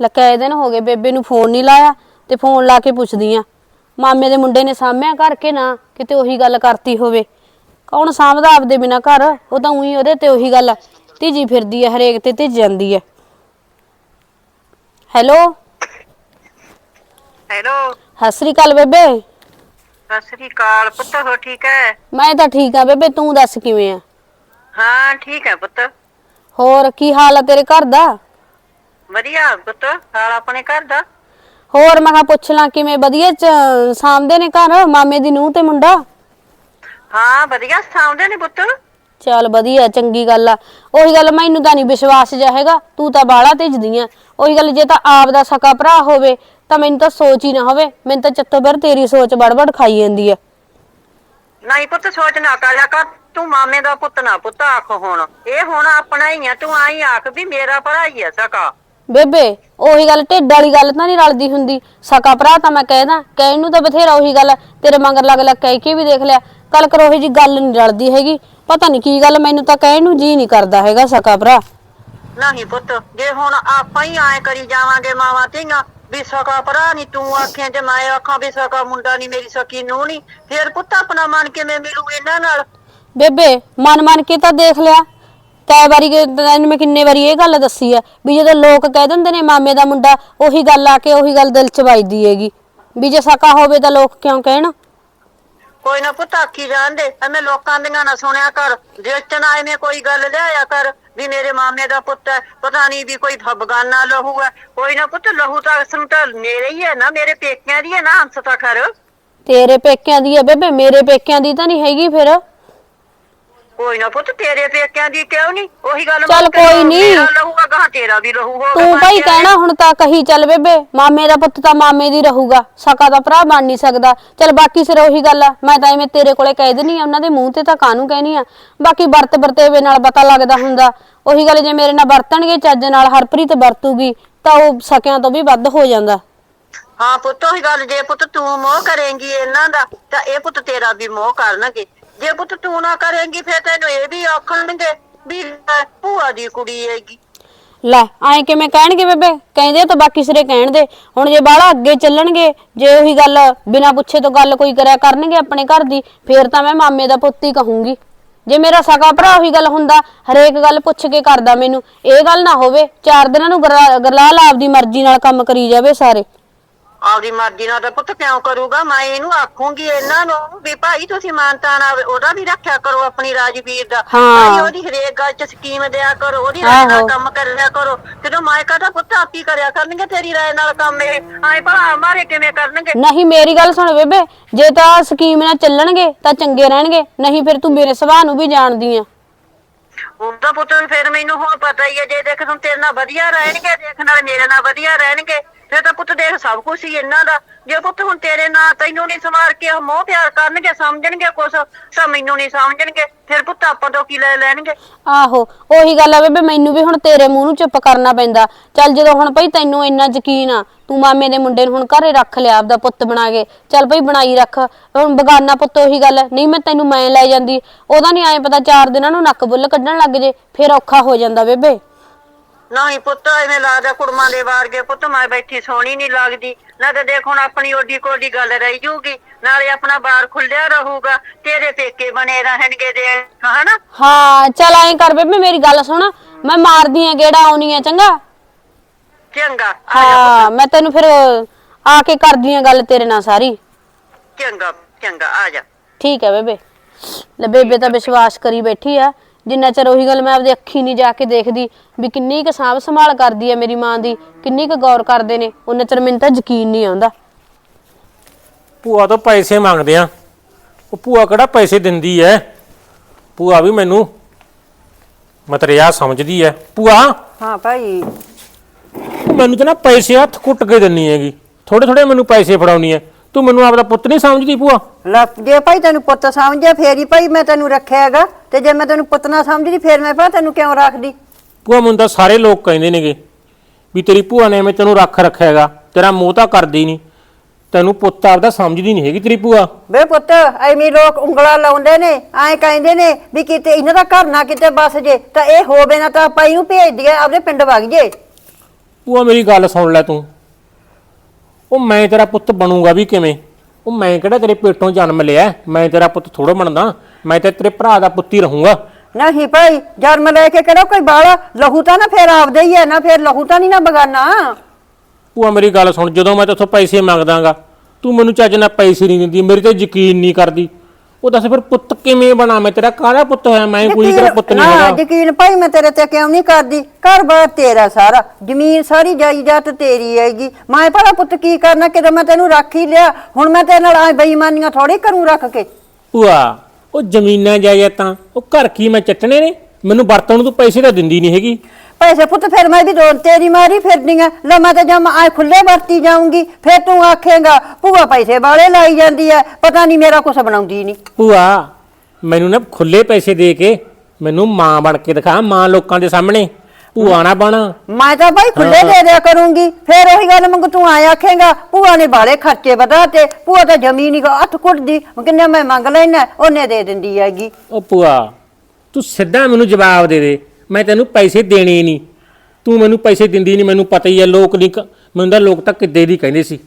ਲੈ ਕਈ ਦਿਨ ਹੋ ਗਏ ਬੇਬੇ ਨੂੰ ਫੋਨ ਨਹੀਂ ਲਾਇਆ ਤੇ ਫੋਨ ਲਾ ਕੇ ਪੁੱਛਦੀ ਆ। ਮਾਮੇ ਦੇ ਮੁੰਡੇ ਨੇ ਸਾਂਭਿਆ ਕਰਕੇ ਨਾ ਕਿਤੇ ਉਹੀ ਗੱਲ ਕਰਤੀ ਹੋਵੇ। ਕੌਣ ਸਾਂਭਦਾ ਆਪਦੇ ਬਿਨਾ ਘਰ? ਉਹ ਤਾਂ ਉਹੀ ਉਹਦੇ ਤੇ ਉਹੀ ਗੱਲ ਤੀਜੀ ਫਿਰਦੀ ਹੈ ਹਰੇਕ ਤੇ ਤੀਜ ਜਾਂਦੀ ਹੈ ਹੈਲੋ? ਹੈਲੋ? ਸਤਿ ਸ੍ਰੀ ਅਕਾਲ ਬੇਬੇ। ਸਤਿ ਸ੍ਰੀ ਅਕਾਲ ਪੁੱਤ ਹੋ ਠੀਕ ਹੈ ਮੈਂ ਤਾਂ ਠੀਕ ਆ ਬੇਬੇ ਤੂੰ ਦੱਸ ਕਿਵੇਂ ਆ? ਹਾਂ ਠੀਕ ਹੈ ਪੁੱਤ। ਹੋਰ ਕੀ ਹਾਲ ਆ ਤੇਰੇ ਘਰ ਦਾ? ਵਧੀਆ ਪੁੱਤ ਹਾਲ ਆਪਣੇ ਘਰ ਦਾ? ਹੋਰ ਮੈਂ ਕਿਹਾ ਪੁੱਛ ਲਾਂ ਕਿਵੇਂ ਵਧੀਆ ਚ ਸਾਂਭਦੇ ਨੇ ਘਰ ਮਾਮੇ ਦੀ ਨੂੰਹ ਤੇ ਮੁੰਡਾ? ਹਾਂ ਵਧੀਆ ਸਾਉਂਦੇ ਨੇ ਪੁੱਤ। ਚੱਲ ਵਧੀਆ ਚੰਗੀ ਗੱਲ ਆ। ਉਹੀ ਗੱਲ ਮੈਨੂੰ ਤਾਂ ਨਹੀਂ ਵਿਸ਼ਵਾਸ ਜਿਹਾ ਹੈਗਾ ਤੂੰ ਤਾਂ ਬਾਹਲਾ ਤੇਜਦੀ ਆ। ਉਹੀ ਗੱਲ ਜੇ ਤਾਂ ਆਪ ਦਾ ਸਕਾ ਭਰਾ ਹੋਵੇ ਤਾਂ ਮੈਨੂੰ ਤਾਂ ਸੋਚ ਹੀ ਨਾ ਹੋਵੇ। ਮੈਨੂੰ ਤਾਂ ਚੱਤੋ ਬਰ ਤੇਰੀ ਸੋਚ ਬੜਬੜ ਖਾਈ ਜਾਂਦੀ ਆ। ਨਹੀਂ ਪੁੱਤ ਸੋਚ ਨਾ ਕਰਿਆ ਕਰ। ਤੂੰ ਮਾਮੇ ਦਾ ਪੁੱਤ ਨਾ ਪੁੱਤ ਆਖ ਹੁਣ। ਇਹ ਹੁਣ ਆਪਣਾ ਹੀ ਆ ਤੂੰ ਆਈ ਆਖ ਵੀ ਮੇਰਾ ਭਰਾ ਹੀ ਆ ਸਕਾ। ਬੇਬੇ ਉਹੀ ਗੱਲ ਢਿੱਡ ਵਾਲੀ ਗੱਲ ਤਾਂ ਨਹੀਂ ਰਲਦੀ ਹੁੰਦੀ। ਸਕਾ ਭਰਾ ਤਾਂ ਮੈਂ ਕਹਿਦਾ ਕਹਿਣ ਨੂੰ ਤਾਂ ਬਥੇਰਾ ਉਹੀ ਗੱਲ ਤੇਰੇ ਮਗਰ ਲੱਗ ਲੱਗ ਕਹਿ ਕੇ ਵੀ ਦੇਖ ਲਿਆ। ਕੱਲ ਕਰ ਉਹੀ ਜੀ ਗੱਲ ਨਹੀਂ ਰਲਦੀ ਹੈਗੀ। ਪਤਾ ਨਹੀਂ ਕੀ ਗੱਲ ਮੈਨੂੰ ਤਾਂ ਕਹਿਣ ਨੂੰ ਜੀ ਨਹੀਂ ਕਰਦਾ ਹੈਗਾ ਸਕਾ ਭਰਾ। ਨਹੀਂ ਪੁੱਤ ਜੇ ਹੁਣ ਆਪਾਂ ਹੀ ਐ ਕਰੀ ਜਾਵਾਂਗੇ ਮਾਵਾਂ ਧੀਆਂ ਵੀ ਸਕਾ ਭਰਾ ਨਹੀਂ ਤੂੰ ਆਖੇ ਤੇ ਮੈਂ ਆਖਾਂ ਵੀ ਸਕਾ ਮੁੰਡਾ ਨਹੀਂ ਮੇਰੀ ਸਕੀ ਨੂੰ ਨਹੀਂ। ਫੇਰ ਪੁੱਤ ਆਪਣਾ ਮਨ ਕਿਵੇਂ ਮਿਲੂ ਇਹਨਾਂ ਨਾਲ? ਬੇਬੇ ਮਨ ਮਨ ਕੇ ਤਾਂ ਦੇਖ ਲਿਆ। ਕਈ ਵਾਰੀ ਕਿ- ਤੈਨੂੰ ਮੈਂ ਕਿੰਨੇ ਵਾਰੀ ਇਹ ਗੱਲ ਦੱਸੀ ਆ ਵੀ ਜਦੋਂ ਲੋਕ ਕਹਿ ਦਿੰਦੇ ਨੇ ਮਾਮੇ ਦਾ ਮੁੰਡਾ ਉਹੀ ਗੱਲ ਆ ਕੇ ਉਹੀ ਗੱਲ ਦਿਲ ਚ ਵੱਜਦੀ ਹੈਗੀ। ਵੀ ਜੇ ਸਕਾ ਹੋਵੇ ਤਾਂ ਲੋਕ ਕਿਉਂ ਕਹਿਣ? ਕੋਈ ਨਾ ਪੁੱਤ ਆਖੀ ਜਾਂਦੇ ਐਵੇਂ ਲੋਕਾਂ ਦੀਆਂ ਨਾ ਸੁਣਿਆ ਕਰ। ਦੇਖਣ ਐਵੇਂ ਕੋਈ ਗੱਲ ਲਿਆਇਆ ਕਰ ਵੀ ਮੇਰੇ ਮਾਮੇ ਦਾ ਪੁੱਤ ਹੈ ਪਤਾ ਨਹੀਂ ਵੀ ਕੋਈ ਬਗਾਨਾ ਲਹੂ ਹੈ ਕੋਈ ਨਾ ਪੁੱਤ ਲਹੂ ਤਾਂ ਅਸਲ ਤਾਂ ਮੇਰੇ ਹੀ ਹੈ ਨਾ ਮੇਰੇ ਪੇਕਿਆਂ ਦੀ ਹੈ ਨਾ ਹੰਸ ਤਾਂ ਖਰ। ਤੇਰੇ ਪੇਕਿਆਂ ਦੀ ਆ ਬੇਬੇ ਮੇਰੇ ਪੇਕਿਆਂ ਦੀ ਤਾਂ ਨਹੀਂ ਹੈਗੀ ਫਿਰ। ਕੋਈ ਨਾ ਪੁੱਤ ਤੇਰੇ ਪੇਕਿਆਂ ਦੀ ਕਿਉਂ ਨਹੀਂ ਉਹੀ ਗੱਲ ਚੱਲ ਕੋਈ ਨੀ। ਮੇਰਾ ਲਹੂਗਾ ਗਾਂ ਤੇਰਾ ਵੀ ਲਹੂ ਹੋਗਾ ਤੂੰ ਭਾਈ ਕਹਿਣਾ ਹੁਣ ਤਾਂ ਕਹੀ ਚੱਲ ਬੇਬੇ ਮਾਮੇ ਦਾ ਪੁੱਤ ਤਾਂ ਮਾਮੇ ਦੀ ਰਹੂਗਾ ਸਕਾ ਦਾ ਭਰਾ ਬਣ ਨਹੀਂ ਸਕਦਾ। ਚੱਲ ਬਾਕੀ ਸਿਰ ਉਹੀ ਗੱਲ ਆ ਮੈਂ ਤਾਂ ਐਵੇਂ ਤੇਰੇ ਕੋਲੇ ਕਹਿ ਦਿੰਨੀ ਆ ਉਹਨਾਂ ਦੇ ਮੂੰਹ ਤੇ ਤਾਂ ਕਾਹਨੂੰ ਕਹਿਨੀ ਆ? ਬਾਕੀ ਵਰਤ ਵਰਤੇਵੇ ਨਾਲ ਪਤਾ ਲੱਗਦਾ ਹੁੰਦਾ। ਉਹੀ ਗੱਲ ਜੇ ਮੇਰੇ ਨਾਲ ਵਰਤਣਗੇ ਚੱਜ ਨਾਲ ਹਰਪ੍ਰੀਤ ਵਰਤੂਗੀ ਤਾਂ ਉਹ ਸਕਿਆਂ ਤੋਂ ਵੀ ਵੱਧ ਹੋ ਜਾਂਦਾ। ਹਾਂ ਪੁੱਤ ਉਹੀ ਗੱਲ ਜੇ ਪੁੱਤ ਤੂੰ ਮੋਹ ਕਰੇਂਗੀ ਇਹਨਾਂ ਦਾ ਤਾਂ ਇਹ ਪੁੱਤ ਤੇਰਾ ਵੀ ਮੋਹ ਕਰਨਗੇ। ਜੇ ਪੁੱਤ ਤੂੰ ਨਾ ਕਰੇਂਗੀ ਫਿਰ ਤੈਨੂੰ ਇਹ ਵੀ ਆਖਣਗੇ ਵੀ ਲੈ, ਭੂਆ ਦੀ ਕੁੜੀ ਹੈਗੀ। ਲੈ ਐਂ ਕਿਵੇਂ ਕਹਿਣਗੇ ਬੇਬੇ? ਕਹਿੰਦੇ ਤਾਂ ਬਾਕੀ ਸਿਰੇ ਕਹਿਣ ਦੇ। ਹੁਣ ਜੇ ਬਾਹਲਾ ਅੱਗੇ ਚੱਲਣਗੇ ਜੇ ਉਹੀ ਗੱਲ ਬਿਨਾਂ ਪੁੱਛੇ ਤੋਂ ਗੱਲ ਕੋਈ ਕਰਿਆ ਕਰਨਗੇ ਆਪਣੇ ਘਰ ਦੀ ਫੇਰ ਤਾਂ ਮੈਂ ਮਾਮੇ ਦਾ ਪੁੱਤ ਹੀ ਕਹੂੰਗੀ। ਜੇ ਮੇਰਾ ਸਕਾ ਭਰਾ ਉਹੀ ਗੱਲ ਹੁੰਦਾ ਹਰੇਕ ਗੱਲ ਪੁੱਛ ਕੇ ਕਰਦਾ ਮੈਨੂੰ। ਇਹ ਗੱਲ ਨਾ ਹੋਵੇ ਚਾਰ ਦਿਨਾਂ ਨੂੰ ਗਰਾ- ਗਰਲਾਲ ਆਪਦੀ ਮਰਜ਼ੀ ਨਾਲ ਕੰਮ ਕਰੀ ਜਾਵੇ ਸਾਰੇ। ਆਪਦੀ ਮਰਜ਼ੀ ਨਾਲ ਤਾਂ ਪੁੱਤ ਕਿਉਂ ਕਰੂਗਾ ਮੈਂ ਇਹਨੂੰ ਆਖੂੰਗੀ ਇਹਨਾਂ ਨੂੰ ਵੀ ਭਾਈ ਤੁਸੀਂ ਮਾਨਤਾ ਨਾਲ ਉਹਦਾ ਵੀ ਰੱਖਿਆ ਕਰੋ ਆਪਣੀ ਰਾਜਵੀਰ ਦਾ। ਹਾਂ। ਭਾਈ ਉਹਦੀ ਹਰੇਕ ਗੱਲ 'ਚ ਸਕੀਮ ਦਿਆ ਕਰੋ ਉਹਦੀ ਰਾਏ ਨਾਲ। ਕੰਮ ਕਰਿਆ ਕਰੋ। ਜਦੋਂ ਮੈਂ ਕਹਦਾ ਪੁੱਤ ਆਪੀ ਕਰਿਆ ਕਰਨਗੇ ਤੇਰੀ ਰਾਏ ਨਾਲ ਕੰਮ ਇਹ। ਆਏ ਭਲਾ ਮਾਰੇ ਕਿਵੇਂ ਕਰਨਗੇ? ਨਹੀਂ ਮੇਰੀ ਗੱਲ ਸੁਣ ਬੇਬੇ ਜੇ ਤਾਂ ਸਕੀਮ ਨਾਲ ਚੱਲਣਗੇ ਤਾਂ ਚੰਗੇ ਰਹਿਣਗੇ ਨਹੀਂ ਫਿਰ ਤੂੰ ਮੇਰੇ ਸੁਭਾਅ ਨੂੰ ਵੀ ਜਾਣਦੀ ਆ। ਉਹਦਾ ਪੁੱਤ ਫਿਰ ਮੈਨੂੰ ਹੁਣ ਪਤਾ ਹੀ ਹੈ ਜੇ ਦੇਖ ਤੂੰ ਤੇਰੇ ਨਾਲ ਵਧੀਆ ਰਹਿਣਗੇ ਦੇਖ ਨਾਲ ਮੇਰੇ ਨਾਲ ਵਧੀਆ ਰਹਿਣਗੇ। ਫਿਰ ਤਾਂ ਪੁੱਤ ਦੇਖ ਸਭ ਕੁਝ ਹੀ ਇਹਨਾਂ ਦਾ। ਜੇ ਪੁੱਤ ਹੁਣ ਤੇਰੇ ਨਾਲ ਤੈਨੂੰ ਨਹੀਂ ਸਮਾਰ ਕੇ ਉਹ ਮੋਹ ਪਿਆਰ ਕਰਨਗੇ, ਸਮਝਣਗੇ ਕੁਛ, ਤਾਂ ਮੈਨੂੰ ਨਹੀਂ ਸਮਝਣਗੇ। ਫਿਰ ਪੁੱਤ ਆਪਾਂ ਤੋਂ ਕੀ ਲੈ ਲੈਣਗੇ? ਆਹੋ, ਉਹੀ ਗੱਲ ਆ ਬੇਬੇ, ਮੈਨੂੰ ਵੀ ਹੁਣ ਤੇਰੇ ਮੂੰਹ ਨੂੰ ਚੁੱਪ ਕਰਨਾ ਪੈਂਦਾ। ਚੱਲ ਜਦੋਂ ਹੁਣ ਭਈ ਤੈਨੂੰ ਇੰਨਾ ਯਕੀਨ ਆ, ਤੂੰ ਮਾਮੇ ਦੇ ਮੁੰਡੇ ਨੂੰ ਹੁਣ ਘਰੇ ਰੱਖ ਲਿਆ ਆਪਦਾ ਪੁੱਤ ਬਣਾ ਕੇ। ਚੱਲ ਭਈ ਬਣਾਈ ਰੱਖ। ਹੁਣ ਬਗਾਨਾ ਪੁੱਤ ਉਹੀ ਗੱਲ ਨਹੀਂ ਮੈਂ ਤੈਨੂੰ ਮੈਂ ਲੈ ਜਾਂਦੀ। ਉਹਦਾ ਨਹੀਂ ਐਂ ਪਤਾ ਚਾਰ ਦਿਨਾਂ ਨੂੰ ਨੱਕ ਬੁੱਲ ਕੱਢਣ ਲੱਗ ਜੇ, ਫਿਰ ਔਖਾ ਹੋ ਜਾਂਦਾ ਬੇਬੇ। ਨਹੀਂ ਪੁੱਤ ਐਵੇਂ ਲੱਗਦਾ ਕੁੜਮਾਂ ਦੇ ਵਾਰਗੇ ਪੁੱਤ ਮੈਂ ਬੈਠੀ ਸੋਹਣੀ ਨਹੀਂ ਲੱਗਦੀ। ਨਾ ਤਾਂ ਦੇਖ ਹੁਣ ਆਪਣੀ ਓਡੀ ਕੋਡੀ ਗੱਲ ਰਹੀ ਜੂਗੀ। ਨਾਲੇ ਆਪਣਾ ਬਾਰ ਖੁੱਲਿਆ ਰਹੂਗਾ ਤੇਰੇ ਪੇਕੇ ਬਣੇ ਰਹਿਣਗੇ ਦੇ ਹਨਾ? ਹਾਂ ਚੱਲ ਐਂ ਕਰ ਬੇਬੇ ਮੇਰੀ ਗੱਲ ਸੁਣ। ਮੈਂ ਮਾਰਦੀ ਆ ਗੇੜਾ ਆਉਣੀ ਆ ਚੰਗਾ? ਚੰਗਾ ਆ ਜਾ ਹਾਂ ਮੈਂ ਤੈਨੂੰ ਫਿਰ ਆ ਕੇ ਕਰਦੀ ਆ ਗੱਲ ਤੇਰੇ ਨਾਲ ਸਾਰੀ। ਚੰਗਾ ਚੰਗਾ ਆ ਜਾ। ਠੀਕ ਹੈ ਬੇਬੇ। ਲੈ ਬੇਬੇ ਤਾਂ ਵਿਸ਼ਵਾਸ ਕਰੀ ਬੈਠੀ ਆ ਜਿੰਨਾ ਚਿਰ ਉਹੀ ਗੱਲ ਮੈਂ ਆਪਦੀ ਅੱਖੀ ਨਹੀਂ ਜਾ ਕੇ ਦੇਖਦੀ ਵੀ ਕਿੰਨੀ ਕੁ ਸਾਂਭ ਸੰਭਾਲ ਕਰਦੀ ਆ ਮੇਰੀ ਮਾਂ ਦੀ ਕਿੰਨੀ ਕੁ ਗੌਰ ਕਰਦੇ ਨੇ ਉਹਨਾਂ ਚਿਰ ਮੈਨੂੰ ਤਾਂ ਯਕੀਨ ਨਹੀਂ ਆਉਂਦਾ। ਭੂਆ ਤੋਂ ਪੈਸੇ ਮੰਗਦੇ ਆ। ਉਹ ਭੂਆ ਕਿਹੜਾ ਪੈਸੇ ਦਿੰਦੀ ਐ ਭੂਆ ਵੀ ਮੈਨੂੰ ਮਤਰਿਆ ਸਮਝਦੀ ਐ ਭੂਆ ਹਾਂ ਭਾਈ। ਮੈਨੂੰ ਤਾਂ ਨਾ ਪੈਸੇ ਹੱਥ ਕੁੱਟ ਕੇ ਦਿੰਨੀ ਹੈਗੀ। ਥੋੜੇ ਥੋੜੇ ਮੈਨੂੰ ਪੈਸੇ ਫੜਾਉਣੀ ਐ ਤੂੰ ਮੈਨੂੰ ਆਪਦਾ ਪੁੱਤ ਨਹੀਂ ਸਮਝਦੀ ਭੂਆ? ਲੈ ਜੇ ਭਾਈ ਤੈਨੂੰ ਪੁੱਤ ਸਮਝਿਆ ਫੇਰ ਹੀ ਭਾਈ ਮੈਂ ਤੈਨੂੰ ਰੱਖਿਆ ਹੈਗਾ। ਤੇ ਜੇ ਮੈਂ ਤੈਨੂੰ ਪੁੱਤ ਨਾ ਸਮਝਦੀ ਫੇਰ ਮੈਂ ਭਾ ਤੈਨੂੰ ਕਿਉਂ ਰੱਖਦੀ? ਭੂਆ ਤਾਂ ਸਾਰੇ ਲੋਕ ਕਹਿੰਦੇ ਨੇਗੇ ਵੀ ਤੇਰੀ ਭੂਆ ਨੇ ਐਵੇਂ ਤੈਨੂੰ ਰੱਖ ਰੱਖਿਆ ਹੈਗਾ ਤੇਰਾ ਮੋਹ ਤਾਂ ਕਰਦੀ ਨਹੀਂ। ਤੈਨੂੰ ਪੁੱਤ ਆਪਦਾ ਸਮਝਦੀ ਨਹੀਂ ਹੈਗੀ ਤੇਰੀ ਭੂਆ। ਵੇ ਪੁੱਤ ਐਵੇਂ ਲੋਕ ਉਂਗਲਾਂ ਲਾਉਂਦੇ ਨੇ ਐਂ ਕਹਿੰਦੇ ਨੇ ਵੀ ਕਿਤੇ ਇਹਨਾਂ ਦਾ ਘਰ ਨਾ ਕਿਤੇ ਬਸ ਜੇ ਤਾਂ ਇਹ ਹੋਵੇ ਨਾ ਤਾਂ ਆਪਾਂ ਇਹਨੂੰ ਭੇਜ ਦਈਏ ਆਪਦੇ ਪਿੰਡ ਵਗ ਜੇ। ਭੂਆ ਮੇਰੀ ਗੱਲ ਸੁਣ ਲੈ ਤੂੰ। ਉਹ ਮੈਂ ਤੇਰਾ ਪੁੱਤ ਬਣੂਗਾ ਵੀ ਕਿਵੇਂ? ਉਹ ਮੈਂ ਕਿਹੜਾ ਤੇਰੇ ਪੇਟੋਂ ਜਨਮ ਲਿਆ? ਮੈਂ ਤੇਰਾ ਪੁੱਤ ਥੋੜਾ ਬਣਦਾ। ਮੈਂ ਤੇ ਤੇਰੇ ਭਰਾ ਦਾ ਪੁੱਤ ਹੀ ਰਹੂੰਗਾ। ਨਹੀਂ ਭਾਈ ਜਨਮ ਲੈ ਕੇ ਕਿਹੜਾ ਕੋਈ ਬਾਲਾ? ਲਹੂ ਤਾਂ ਨਾ ਫੇਰ ਆਪਦੇ ਹੀ ਹੈ ਨਾ ਫੇਰ ਲਹੂ ਤਾਂ ਨਹੀਂ ਨਾ ਬਗਾਨਾ। ਭੂਆ ਮੇਰੀ ਗੱਲ ਸੁਣ ਜਦੋਂ ਮੈਂ ਤੇਥੋਂ ਪੈਸੇ ਮੰਗਦਾਗਾ ਤੂੰ ਮੈਨੂੰ ਚੱਜ ਨਾਲ ਪੈਸੇ ਨਹੀਂ ਦਿੰਦੀ ਮੇਰੀ ਤੇ ਯਕੀਨ ਨਹੀਂ ਕਰਦੀ। ਉਹ ਦੱਸ ਫਿਰ ਪੁੱਤ ਕਿਵੇਂ ਬਣਾ ਮੈਂ ਤੇਰਾ? ਕਾਹਦਾ ਪੁੱਤ ਹੋਇਆ? ਮੈਂ ਕੋਈ ਤੇਰਾ ਪੁੱਤ ਨਹੀਂ ਨਾ ਹੈਗਾ ਯਕੀਨ ਭਾਈ ਮੈਂ ਤੇਰੇ ਤੇ ਕਿਉਂ ਨਹੀਂ ਕਰਦੀ? ਘਰ-ਬਾਰ ਤੇਰਾ ਸਾਰਾ। ਜ਼ਮੀਨ ਸਾਰੀ ਜਾਇਦਾਦ ਤੇਰੀ ਹੈਗੀ। ਮੈਂ ਭਲਾ ਪੁੱਤ ਕੀ ਕਰਨਾ? ਕਿਤੇ ਮੈਂ ਤੈਨੂੰ ਰੱਖ ਹੀ ਲਿਆ। ਹੁਣ ਮੈਂ ਤੇਰੇ ਨਾਲ ਆ ਬੇਈਮਾਨੀਆਂ ਥੋੜੀ ਕਰੂੰ ਰੱਖ ਕੇ। ਭੂਆ ਉਹ ਜ਼ਮੀਨਾਂ ਜਾਇਦਾਦਾਂ ਉਹ ਘਰ ਕੀ ਮੈਂ ਚੱਟਣੇ ਨੇ? ਮੈਨੂੰ ਵਰਤਣ ਨੂੰ ਤੂੰ ਪੈਸੇ ਤਾਂ ਦਿੰਦੀ ਨਹੀਂ ਹੈਗੀ। ਪੈਸੇ ਪੁੱਤ ਫਿਰ ਮੈਂ ਵੀ ਦੋਨ ਤੇਰੀ ਮਾਰੀ ਫਿਰਦੀ ਆ ਲੈ ਮੈਂ ਤਾਂ ਜਮ ਆ ਖੁੱਲੇ ਵਰਤੀ ਜਾਊਂਗੀ। ਫਿਰ ਤੂੰ ਆਖੇਗਾ ਭੂਆ ਪੈਸੇ ਵਾਲੇ ਲਾਈ ਜਾਂਦੀ ਐ। ਪਤਾ ਨਹੀਂ ਮੇਰਾ ਕੁਛ ਬਣਾਉਂਦੀ ਨਹੀਂ ਭੂਆ ਮੈਨੂੰ ਨਾ ਖੁੱਲੇ ਪੈਸੇ ਦੇ ਕੇ ਮੈਨੂੰ ਮਾਂ ਬਣ ਕੇ ਦਿਖਾ ਮਾਂ ਲੋਕਾਂ ਦੇ ਸਾਹਮਣੇ। ਭੂਆ ਨਾ ਬਣ। ਮੈਂ ਤਾਂ ਭਾਈ ਖੁੱਲੇ ਦੇ ਦਿਆ ਕਰੂੰਗੀ। ਫਿਰ ਉਹੀ ਗੱਲ ਮੰਗ ਤੂੰ ਆਇਆ ਆਖੇਗਾ ਭੂਆ ਨੇ ਬਾਲੇ ਖਰਚੇ ਵਧਾ ਤੇ ਭੂਆ ਤਾਂ ਜ਼ਮੀਨ ਹੀ ਹੱਥ ਕੁੱਟਦੀ ਕਿੰਨੇ ਮੈਂ ਮੰਗ ਲੈਣਾ ਉਹਨੇ ਦੇ ਦਿੰਦੀ ਹੈਗੀ। ਉਹ ਭੂਆ ਤੂੰ ਸਿੱਧਾ ਮੈਨੂੰ ਜਵਾਬ ਦੇ ਦੇ। ਮੈਂ ਤੈਨੂੰ ਪੈਸੇ ਦੇਣੇ ਨਹੀਂ। ਤੂੰ ਮੈਨੂੰ ਪੈਸੇ ਦਿੰਦੀ ਨਹੀਂ ਮੈਨੂੰ ਪਤਾ ਹੀ ਹੈ ਲੋਕ ਨਹੀਂ ਕ- ਮੈਨੂੰ ਤਾਂ ਲੋਕ ਤਾਂ ਕਿੱਦੇ ਦੀ ਕਹਿੰਦੇ ਸੀ।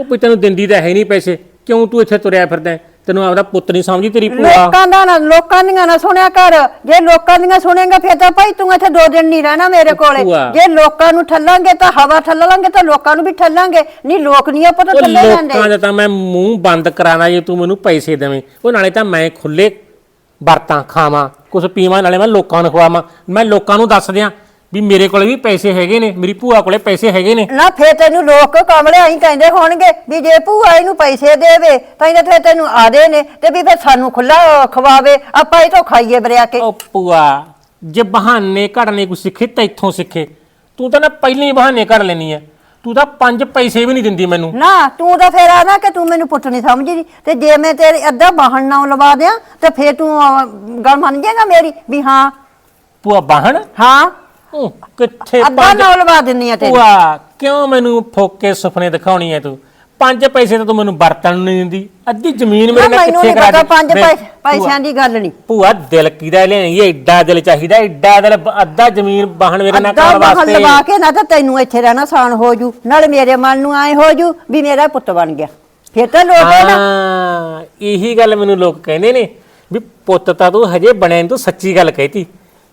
ਉਹ ਵੀ ਤੈਨੂੰ ਦਿੰਦੀ ਤਾਂ ਹੈ ਨਹੀਂ ਪੈਸੇ। ਕਿਉਂ ਤੂੰ ਇੱਥੇ ਤੁਰਿਆ ਫਿਰਦਾ ਹੈ? ਤੈਨੂੰ ਆਪਦਾ ਪੁੱਤ ਨਹੀਂ ਸਮਝੀ ਤੇਰੀ ਭੂਆ। ਲੋਕਾਂ ਦਾ ਨਾ ਲੋਕਾਂ ਦੀਆਂ ਨਾ ਸੁਣਿਆ ਕਰ। ਜੇ ਲੋਕਾਂ ਦੀਆਂ ਸੁਣੇਗਾ ਫਿਰ ਤਾਂ ਭਾਈ ਤੂੰ ਇੱਥੇ ਦੋ ਦਿਨ ਨਹੀਂ ਰਹਿਣਾ ਮੇਰੇ ਕੋਲੇ। ਭੂਆ। ਜੇ ਲੋਕਾਂ ਨੂੰ ਠੱਲਾਂਗੇ ਤਾਂ ਹਵਾ ਠੱਲਾਂਗੇ ਤਾਂ ਲੋਕਾਂ ਨੂੰ ਵੀ ਠੱਲਾਂਗੇ। ਨਹੀਂ ਲੋਕ ਨਹੀਂ ਆਪਾਂ ਤਾਂ ਉਹ ਠੱਲੇ ਲੋਕਾਂ ਜਾਂਦੇ। ਦਾ ਤਾਂ ਮੈਂ ਮੂੰਹ ਬੰਦ ਕਰਾਣਾ ਜੇ ਤੂੰ ਮੈਨੂੰ ਪੈਸੇ ਦੇਵੇਂ। ਉਹ ਨਾਲੇ ਤਾਂ ਮੈਂ ਖੁੱਲੇ ਵਰਤਾਂ ਖਾਵਾਂ। ਕੁਝ ਪੀਵਾਂ ਨਾਲੇ ਮੈਂ ਲੋਕਾਂ ਨੂੰ ਖਵਾਵਾਂ। ਮੈਂ ਲੋਕਾਂ ਨੂੰ ਦੱਸ ਦਿਆਂ ਵੀ ਮੇਰੇ ਕੋਲੇ ਵੀ ਪੈਸੇ ਹੈਗੇ ਨੇ ਮੇਰੀ ਭੂਆ ਕੋਲੇ ਪੈਸੇ ਹੈਗੇ ਨੇ। ਨਾ ਫੇਰ ਤੈਨੂੰ ਲੋਕ ਕਮਲੇ ਆਈ ਕਹਿੰਦੇ ਹੋਣਗੇ ਵੀ ਜੇ ਭੂਆ ਇਹਨੂੰ ਪੈਸੇ ਦੇਵੇ ਤਾਂ ਇਹਦੇ ਫੇਰ ਤੈਨੂੰ ਆਦੇ ਨੇ ਤੇ ਵੀ ਫੇਰ ਸਾਨੂੰ ਖੁੱਲਾ ਖਵਾਵੇ। ਆਪਾਂ ਇਹ ਤੋਂ ਖਾਈਏ ਬਰਿਆ ਕੇ। ਉਹ ਭੂਆ ਜੇ ਬਹਾਨੇ ਘੜਨੇ ਕੋ ਸਿੱਖੇ ਤਾਂ ਇੱਥੋਂ ਸਿੱਖੇ। ਤੂੰ ਤਾਂ ਨਾ ਪਹਿਲਾਂ ਹੀ ਬਹਾਨੇ ਘੜ ਲੈਣੀ ਐ। ਤੂੰ ਤਾਂ ਪੰਜ ਪੈਸੇ ਵੀ ਨਹੀਂ ਦਿੰਦੀ ਮੈਨੂੰ। ਨਾ ਤੂੰ ਤਾਂ ਫੇਰ ਆ ਨਾ ਕਿ ਤੂੰ ਮੈਨੂੰ ਪੁੱਤ ਨਹੀਂ ਸਮਝਦੀ। ਤੇ ਜੇ ਮੈਂ ਤੇਰੇ ਅੱਧਾ ਬਾਹਣ ਨਾ ਲਵਾ ਦਿਆਂ ਤੇ ਫੇਰ ਤੂੰ ਅਹ, ਗੱਲ ਮੰਨ ਜਾਏਗਾ ਮੇਰੀ ਵੀ ਹਾਂ। ਭੂਆ ਬਾਹਣ ਹਾਂ। ਉਹ ਕਿੱਥੇ ਅੱਧਾ ਪੰਜ ਨਾ ਲਵਾ ਦਿੰਨੀ ਆ ਤੇਰੀ। ਭੂਆ ਕਿਉਂ ਮੈਨੂੰ ਫੋਕੇ ਸੁਪਨੇ ਦਿਖਾਉਣੀ ਐ ਤੂੰ? ਪੰਜ ਪੈਸੇ ਤਾਂ ਤੂੰ ਮੈਨੂੰ ਵਰਤਣ ਨੂੰ ਨਹੀਂ ਦਿੰਦੀ। ਅੱਧੀ ਜ਼ਮੀਨ ਮੇਰੇ ਨਾਲ ਮੈਨੂੰ ਕਿੱਥੇ ਨਹੀਂ ਕਰਾ ਪਤਾ ਦੀ? ਪੰਜ ਭੂਆ, ਪੈਸਿਆਂ ਦੀ ਗੱਲ ਨਹੀਂ। ਭੂਆ ਦਿਲ ਕਿਦਾ ਲਿਆਈ ਐਡਾ ਦਿਲ ਚਾਹੀਦਾ ਐਡਾ ਦਿਲ ਬ- ਅੱਧਾ ਜ਼ਮੀਨ ਬਾਹਣ ਮੇਰੇ ਨਾਲ ਅੱਧਾ ਕਰਨ ਵਾਸਤੇ। ਲਵਾ ਕੇ ਨਾ ਤਾਂ ਤੈਨੂੰ ਇੱਥੇ ਰਹਿਣਾ ਆਸਾਨ ਹੋ ਜੂ। ਨਾਲੇ ਮੇਰੇ ਮਨ ਨੂੰ ਆਏ ਹੋ ਜੂ ਵੀ ਮੇਰਾ ਪੁੱਤ ਬਣ ਗਿਆ। ਫੇਰ ਤਾਂ ਲੋਕ ਨਾ ਹਾਂ ਇਹੀ ਗੱਲ ਮੈਨੂੰ ਲੋਕ ਕਹਿੰਦੇ ਨੇ ਵੀ ਪੁੱਤ ਤਾਂ ਤੂੰ ਹਜੇ ਬਣਿਆ ਨੀ ਤੂੰ ਸੱਚੀ ਗੱਲ ਕਹਿਤੀ।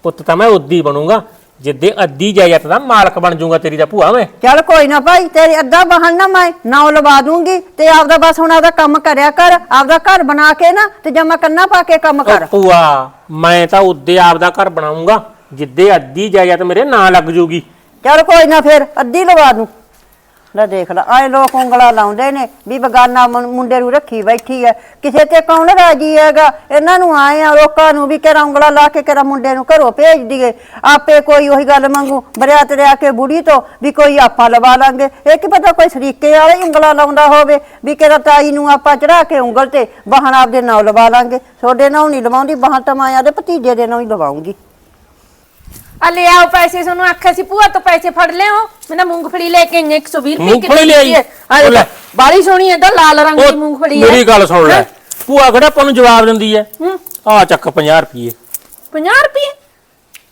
ਪੁੱਤ ਤਾਂ ਮੈਂ ਉਦੀ ਬਣੂੰਗਾ। ਜਿੱਦੇ ਅੱਧੀ ਜਾਇਦਾਦ ਦਾ ਮਾਲਕ ਬਣ ਜਾਊਂਗਾ ਤੇਰੀ ਦਾ ਭੂਆ ਮੈਂ ਚੱਲ ਕੋਈ ਨਾ ਭਾਈ ਤੇਰੀ ਅੱਧਾ ਬਹਾਨਾ ਨਾ ਮੈਂ ਨਾ ਲਵਾ ਦੂੰਗੀ ਤੇ ਆਪਦਾ ਬਸ ਹੁਣ ਆਪਦਾ ਕੰਮ ਕਰਿਆ ਕਰ ਆਪਦਾ ਘਰ ਬਣਾ ਕੇ ਨਾ ਤੇ ਜਮਾ ਕੰਨਾ ਪਾ ਕੇ ਕੰਮ ਕਰ। ਉਹ ਭੂਆ ਮੈਂ ਤਾਂ ਉਦੇ ਆਪਦਾ ਘਰ ਬਣਾਉਂਗਾ ਜਿੱਦੇ ਅੱਧੀ ਜਾਇਦਾਦ ਮੇਰੇ ਨਾਂ ਲੱਗ ਜੂਗੀ। ਚੱਲ ਕੋਈ ਨਾ ਫੇਰ ਅੱਧੀ ਲਵਾ ਦੂੰ। ਲੈ ਦੇਖ ਲੈ, ਆਏ ਲੋਕ ਉਂਗਲਾ ਲਾਉਂਦੇ ਨੇ ਵੀ ਬਗਾਨਾ ਮੁੰ- ਮੁੰਡੇ ਨੂੰ ਰੱਖੀ ਬੈਠੀ ਐ। ਕਿਸੇ ਤੇ ਕੌਣ ਰਾਜੀ ਹੈਗਾ? ਇਹਨਾਂ ਨੂੰ ਆਏ ਆ ਲੋਕਾਂ ਨੂੰ ਵੀ ਕਿਹੜਾ ਉਂਗਲਾ ਲਾ ਕੇ ਕਿਹੜਾ ਮੁੰਡੇ ਨੂੰ ਘਰੋਂ ਭੇਜ ਦੀਏ ਆਪੇ ਕੋਈ ਉਹੀ ਗੱਲ ਮੰਗੂ ਬਰਿਆਤ ਰਿਆ ਕੇ ਬੁੜੀ ਤੋਂ ਵੀ ਕੋਈ ਆਪਾਂ ਲਵਾ ਲਾਂਗੇ। ਇਹ ਕੀ ਪਤਾ ਕੋਈ ਸਰੀਕੇ ਵਾਲਾ ਹੀ ਉਂਗਲਾ ਲਾਉਂਦਾ ਹੋਵੇ ਵੀ ਕਿਹੜਾ ਤਾਈ ਨੂੰ ਆਪਾਂ ਚੜਾ ਕੇ ਉਂਗਲ ਤੇ ਬਾਹਣ ਆਪਦੇ ਨਾਲ ਲਵਾ ਲਾਂਗੇ। ਤੁਹਾਡੇ ਨਾਲ ਨਹੀਂ ਲਵਾਉਂਦੀ ਬਾਹਣ ਤਾਂ ਮੈਂ ਆਦੇ ਭਤੀਜੇ ਦੇ ਨਾਲ ਹੀ ਲਵਾਉਂਗੀ। ਆ ਲੈ ਆਓ ਪੈਸੇ ਤੁਹਾਨੂੰ ਆਖਿਆ ਸੀ ਭੂਆ ਤੋਂ ਪੈਸੇ ਫੜ ਲਿਓ ਮੈਂ ਨਾ ਮੂੰਗਫਲੀ ਲੈ ਕੇ ਆਈ ਹਾਂ, 120 ਰੁਪਏ ਮੂੰਗਫਲੀ ਲੈ ਆਈ? ਉਹ ਲੈ। ਬਾਲੀ ਸੋਹਣੀ ਹੈ ਤਾਂ ਲਾਲ ਰੰਗ ਦੀ ਮੂੰਗਫਲੀ ਹੈ। ਮੇਰੀ ਗੱਲ ਸੁਣ ਲੈ? ਭੂਆ ਕਿਹੜਾ ਆਪਾਂ ਨੂੰ ਜਵਾਬ ਦਿੰਦੀ ਐ ਹੂੰ। ਆ ਚੱਕ 50 ਰੁਪਏ 50 ਰੁਪਏ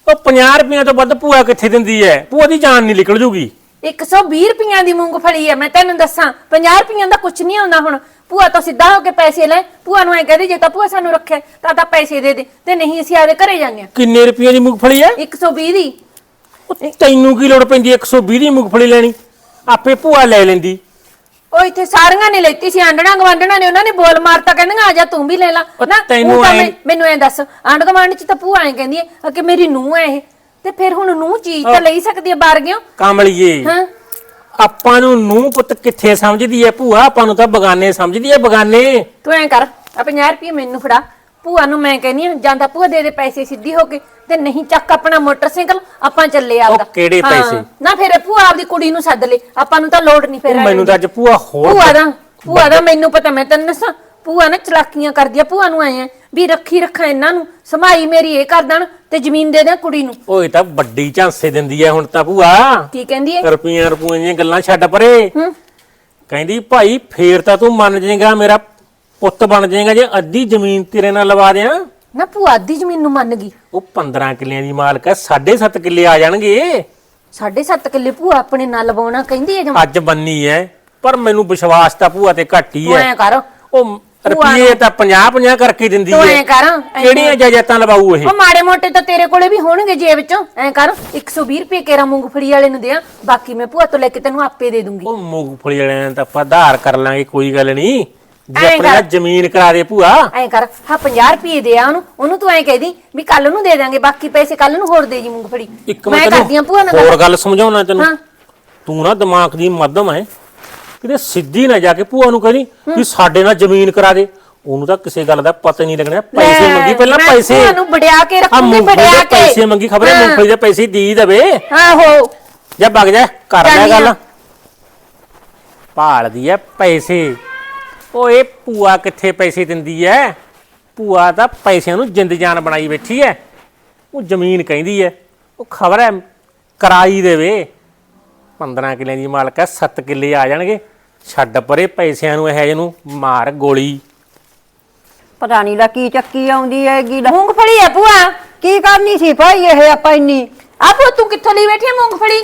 ਉਹ 50 ਰੁਪਏ ਤੋਂ ਵੱਧ ਭੂਆ ਕਿੱਥੇ ਦਿੰਦੀ ਐ ਭੂਆ ਦੀ ਜਾਨ ਨਹੀਂ ਨਿਕਲ ਜੂਗੀ। 120 ਰੁਪਈਆਂ ਦੀ ਮੂੰਗਫਲੀ ਹੈ ਮੈਂ ਤੈਨੂੰ ਦੱਸਾਂ। 50 ਰੁਪਈਆਂ ਦਾ ਕੁਝ ਨਹੀਂ ਆਉਂਦਾ ਹੁਣ। ਭੂਆ ਤੋਂ ਸਿੱਧਾ ਹੋ ਕੇ ਪੈਸੇ ਲੈ ਭੂਆ ਨੂੰ ਐ ਕਹਦੇ ਜੇ ਤਾਂ ਭੂਆ ਸਾਨੂੰ ਰੱਖੇ ਤਾਂ ਤਾਂ ਪੈਸੇ ਦੇ ਦੇ ਤੇ ਨਹੀਂ ਅਸੀਂ ਆਦੇ ਘਰੇ ਜਾਂਦੇ ਹਾਂ। ਕਿੰਨੇ ਰੁਪਏ ਦੀ ਮੂੰਗਫਲੀ ਐ 120 ਦੀ। ਉਹ ਤੈਨੂੰ ਕੀ ਲੋੜ ਪੈਂਦੀ 120 ਦੀ ਮੂੰਗਫਲੀ ਲੈਣੀ? ਆਪੇ ਭੂਆ ਲੈ ਲੈਂਦੀ। ਉਹ ਇੱਥੇ ਸਾਰੀਆਂ ਨੇ ਲੈਤੀ ਸੀ ਆਂਡਣਾ ਗਵਾਂਡਣਾ ਨੇ ਉਹਨਾਂ ਨੇ ਬੋਲ ਮਾਰਤਾ ਕਹਿੰਦੀਆਂ ਆ ਜਾ ਤੂੰ ਵੀ ਲੈ ਲਾ। ਉਹ ਨਾ ਤੈਨੂੰ ਊਂ ਤਾਂ ਐਂ- ਮੈਨੂੰ ਐ ਦੱਸ ਆਂਡ ਗਵਾਂਡ ਚ ਤਾਂ ਭੂਆ ਐ ਕਹਿੰਦੀ ਐ ਕਿ ਮੇਰੀ ਨੂੰਹ ਐ ਇਹ। ਤੇ ਫਿਰ ਹੁਣ ਨੂੰਹ ਚੀਜ਼ ਤਾਂ ਲਈ ਸਕਦੀ ਐ ਬਾਹਰ ਗਿਓ। ਕਾਮਲੀਏ। ਹਾਂ। ਆਪਾਂ ਨੂੰ ਨੂੰ ਪੁੱਤ ਕਿੱਥੇ ਸਮਝਦੀ ਐ? ਭੂਆ ਆਪਾਂ ਨੂੰ ਤਾਂ ਬਗਾਨੇ ਸਮਝਦੀ ਐ ਬਗਾਨੇ। ਤੂੰ ਐ ਕਰ ਆ 50 ਰੁਪਏ ਮੈਨੂੰ ਫੜਾ। ਭੂਆ ਨੂੰ ਮੈਂ ਕਹਿੰਦੀ ਆ ਜਾਂ ਤਾਂ ਭੂਆ ਦੇ ਦੇ ਪੈਸੇ ਸਿੱਧੀ ਹੋ ਕੇ ਤੇ ਨਹੀਂ ਚੱਕ ਆਪਣਾ ਮੋਟਰਸਾਈਕਲ ਆਪਾਂ ਚੱਲੇ ਆਪਦਾ। ਕਿਹੜੇ ਹਾਂ, ਪੈਸੇ? ਨਾ ਫਿਰ ਭੂਆ ਆਪਦੀ ਕੁੜੀ ਨੂੰ ਸੱਦ ਲੈ ਆਪਾਂ ਨੂੰ ਤਾਂ ਲੋੜ ਨਹੀਂ ਫਿਰ ਉਹ ਮੈਨੂੰ ਤਾਂ ਅੱਜ ਭੂਆ ਹੋਰ ਭੂਆ ਦਾ ਭੂਆ ਦਾ ਮੈਨੂੰ ਪਤਾ ਮੈਂ ਤੈਨੂੰ ਦੱਸਾਂ ਭੂਆ ਨੇ ਚਲਾਕੀਆਂ ਕਰਦੀ ਆ ਭੂਆ ਨੂੰ ਆਏ ਆ ਵੀ ਰੱਖੀ ਰੱਖਾਂ ਇਹਨਾਂ ਨੂੰ ਸਮਾਈ ਮੇਰੀ ਇਹ ਕਰ ਦੇਣ ਤੇ ਜ਼ਮੀਨ ਦੇ ਦੇਣ ਕੁੜੀ ਨੂੰ। ਓਏ ਤਾਂ ਵੱਡੀ ਝਾਂਸੇ ਦਿੰਦੀ ਐ ਹੁਣ ਤਾਂ ਭੂਆ। ਕੀ ਕਹਿੰਦੀ ਏ? ਰੁਪਈਆਂ ਰੁਪਈਆਂ ਦੀਆਂ ਗੱਲਾਂ ਛੱਡ ਪਰੇ। ਹੂੰ। ਕਹਿੰਦੀ ਭਾਈ ਫੇਰ ਤਾਂ ਤੂੰ ਮੰਨ ਜਾਏਗਾ ਮੇਰਾ ਪੁੱਤ ਬਣ ਜਾਏਗਾ ਜੇ ਅੱਧੀ ਜ਼ਮੀਨ ਤੇਰੇ ਨਾਲ ਲਵਾ ਦਿਆਂ ਨਾ ਭੂਆ ਅੱਧੀ ਜ਼ਮੀਨ ਨੂੰ ਮੰਨ ਗਈ। ਉਹ 15 ਕਿੱਲਿਆਂ ਦੀ ਮਾਲਕ ਐ 7.5 ਕਿੱਲੇ ਆ ਜਾਣਗੇ। 7.5 ਕਿੱਲੇ ਭੂਆ ਆਪਣੇ ਨਾਲ ਲਵਾਉਣਾ ਕਹਿੰਦੀ ਜਮ। ਅੱਜ ਬੰਨੀ ਐ ਪਰ ਮੈਨੂੰ ਵਿਸ਼ਵਾਸ ਤਾਂ ਭੂਆ ਤੇ ਘੱਟ ਹੀ ਐ। ਐ ਕਰ। ਉਹ ਰੁਪਈਏ ਤਾਂ 50 50 ਕਰਕੇ ਦਿੰਦੀ ਤੂੰ ਐ ਕਰ, ਐਂ ਕਿਹੜੀਆਂ ਜਾਇਦਾਦਾਂ ਲਵਾਊ ਇਹ? ਉਹ ਮਾੜੇ ਮੋਟੇ ਤਾਂ ਤੇਰੇ ਕੋਲੇ ਵੀ ਹੋਣਗੇ ਜੇਬ ਚ। ਐ ਕਰ 120 ਰੁਪਏ ਕੇਰਾ ਮੂੰਗਫੜੀ ਵਾਲੇ ਨੂੰ ਦਿਆਂ ਬਾਕੀ ਮੈਂ ਭੂਆ ਤੋਂ ਲੈ ਕੇ ਤੈਨੂੰ ਆਪੇ ਦੇ ਦੂੰਗੀ। ਉਹ ਮੂੰਗਫਲੀ ਵਾਲਿਆਂ ਤਾਂ ਆਪਾਂ ਆਧਾਰ ਕਰ ਲਾਂਗੇ ਕੋਈ ਗੱਲ ਨਹੀਂ। ਜੇ ਐਂ ਆਪਣੇ ਨਾਲ ਕਰ। ਜ਼ਮੀਨ ਕਰਾ ਦੇ ਭੂਆ। ਐ ਕਰ ਹਾਂ 50 ਰੁਪਏ ਦੇ ਆ ਉਹਨੂੰ ਉਹਨੂੰ ਤੂੰ ਐ ਕਹਿ ਦੀ ਵੀ ਕੱਲ ਨੂੰ ਦੇ ਦਾਂਗੇ ਬਾਕੀ ਪੈਸੇ ਕੱਲ ਨੂੰ ਹੋਰ ਦੇ ਜੀ ਮੂੰਗਫੜੀ ਇੱਕ ਮੈਂ ਕਰਦੀ ਆ ਭੂਆ ਨਾਲ ਹੋਰ ਗੱਲ। ਗੱਲ ਸਮਝਾਉਣਾ ਤੈਨੂੰ। ਹਾਂ। ਤੂੰ ਨਾ ਦਿਮਾਗ ਦੀ ਮੱਧਮ ਹੈ ਕਿਤੇ ਸਿੱਧੀ ਨਾ ਜਾ ਕੇ ਭੂਆ ਨੂੰ ਕਹਦੀ ਕਿ ਸਾਡੇ ਨਾਲ ਜ਼ਮੀਨ ਕਰਾ ਦੇ। ਉਹਨੂੰ ਤਾਂ ਕਿਸੇ ਗੱਲ ਦਾ ਪਤਾ ਨਹੀਂ ਲੱਗਣਾ। ਪੈਸੇ ਮੰਗੀ ਪਹਿਲਾਂ ਪੈਸੇ ਭੂਆ ਨੂੰ ਵੜਿਆ ਕੇ ਰੱਖੂੰਗੀ ਦੇ ਕੇ। ਪੈਸੇ ਮੰਗੀ ਖਬਰੇ ਹਾਂ। ਮੂੰਗਫਲੀ ਦੇ ਪੈਸੇ ਦੇ ਦੇਵੇ। ਆਹੋ। ਜਾ ਵਗ ਜਾ ਕਰ ਲੈ ਜਾਂਦੀ ਗੱਲ। ਆ। ਭਾਲਦੀ ਐ ਪੈਸੇ। ਓਏ ਭੂਆ ਕਿੱਥੇ ਪੈਸੇ ਦਿੰਦੀ ਐ? ਭੂਆ ਤਾਂ ਪੈਸਿਆਂ ਨੂੰ ਜਿੰਦ ਜਾਨ ਬਣਾਈ ਬੈਠੀ ਐ। ਉਹ ਜ਼ਮੀਨ ਕਹਿੰਦੀ ਐ। ਉਹ ਖਬਰ ਐ ਕਰਾਈ ਦੇਵੇ। 15 ਕਿੱਲਿਆਂ ਦੀ ਮਾਲਕ ਐ 7 ਕਿੱਲੇ ਆ ਜਾਣਗੇ। ਛੱਡ ਪਰੇ ਪੈਸਿਆਂ ਨੂੰ ਇਹ ਜਿਹਨੂੰ ਮਾਰ ਗੋਲੀ। ਪਤਾ ਨਹੀਂ ਲਾ ਕੀ ਚੱਕੀ ਆਉਂਦੀ ਹੈਗੀ ਲਾ। ਮੂੰਗਫੜੀ ਆ ਭੂਆ। ਕੀ ਕਰਨੀ ਸੀ ਭਾਈ ਇਹ ਆਪਾਂ ਇੰਨੀ? ਆ ਭੂਆ ਤੂੰ ਕਿੱਥੋਂ ਲਈ ਬੈਠੀ ਆ ਮੂੰਗਫੜੀ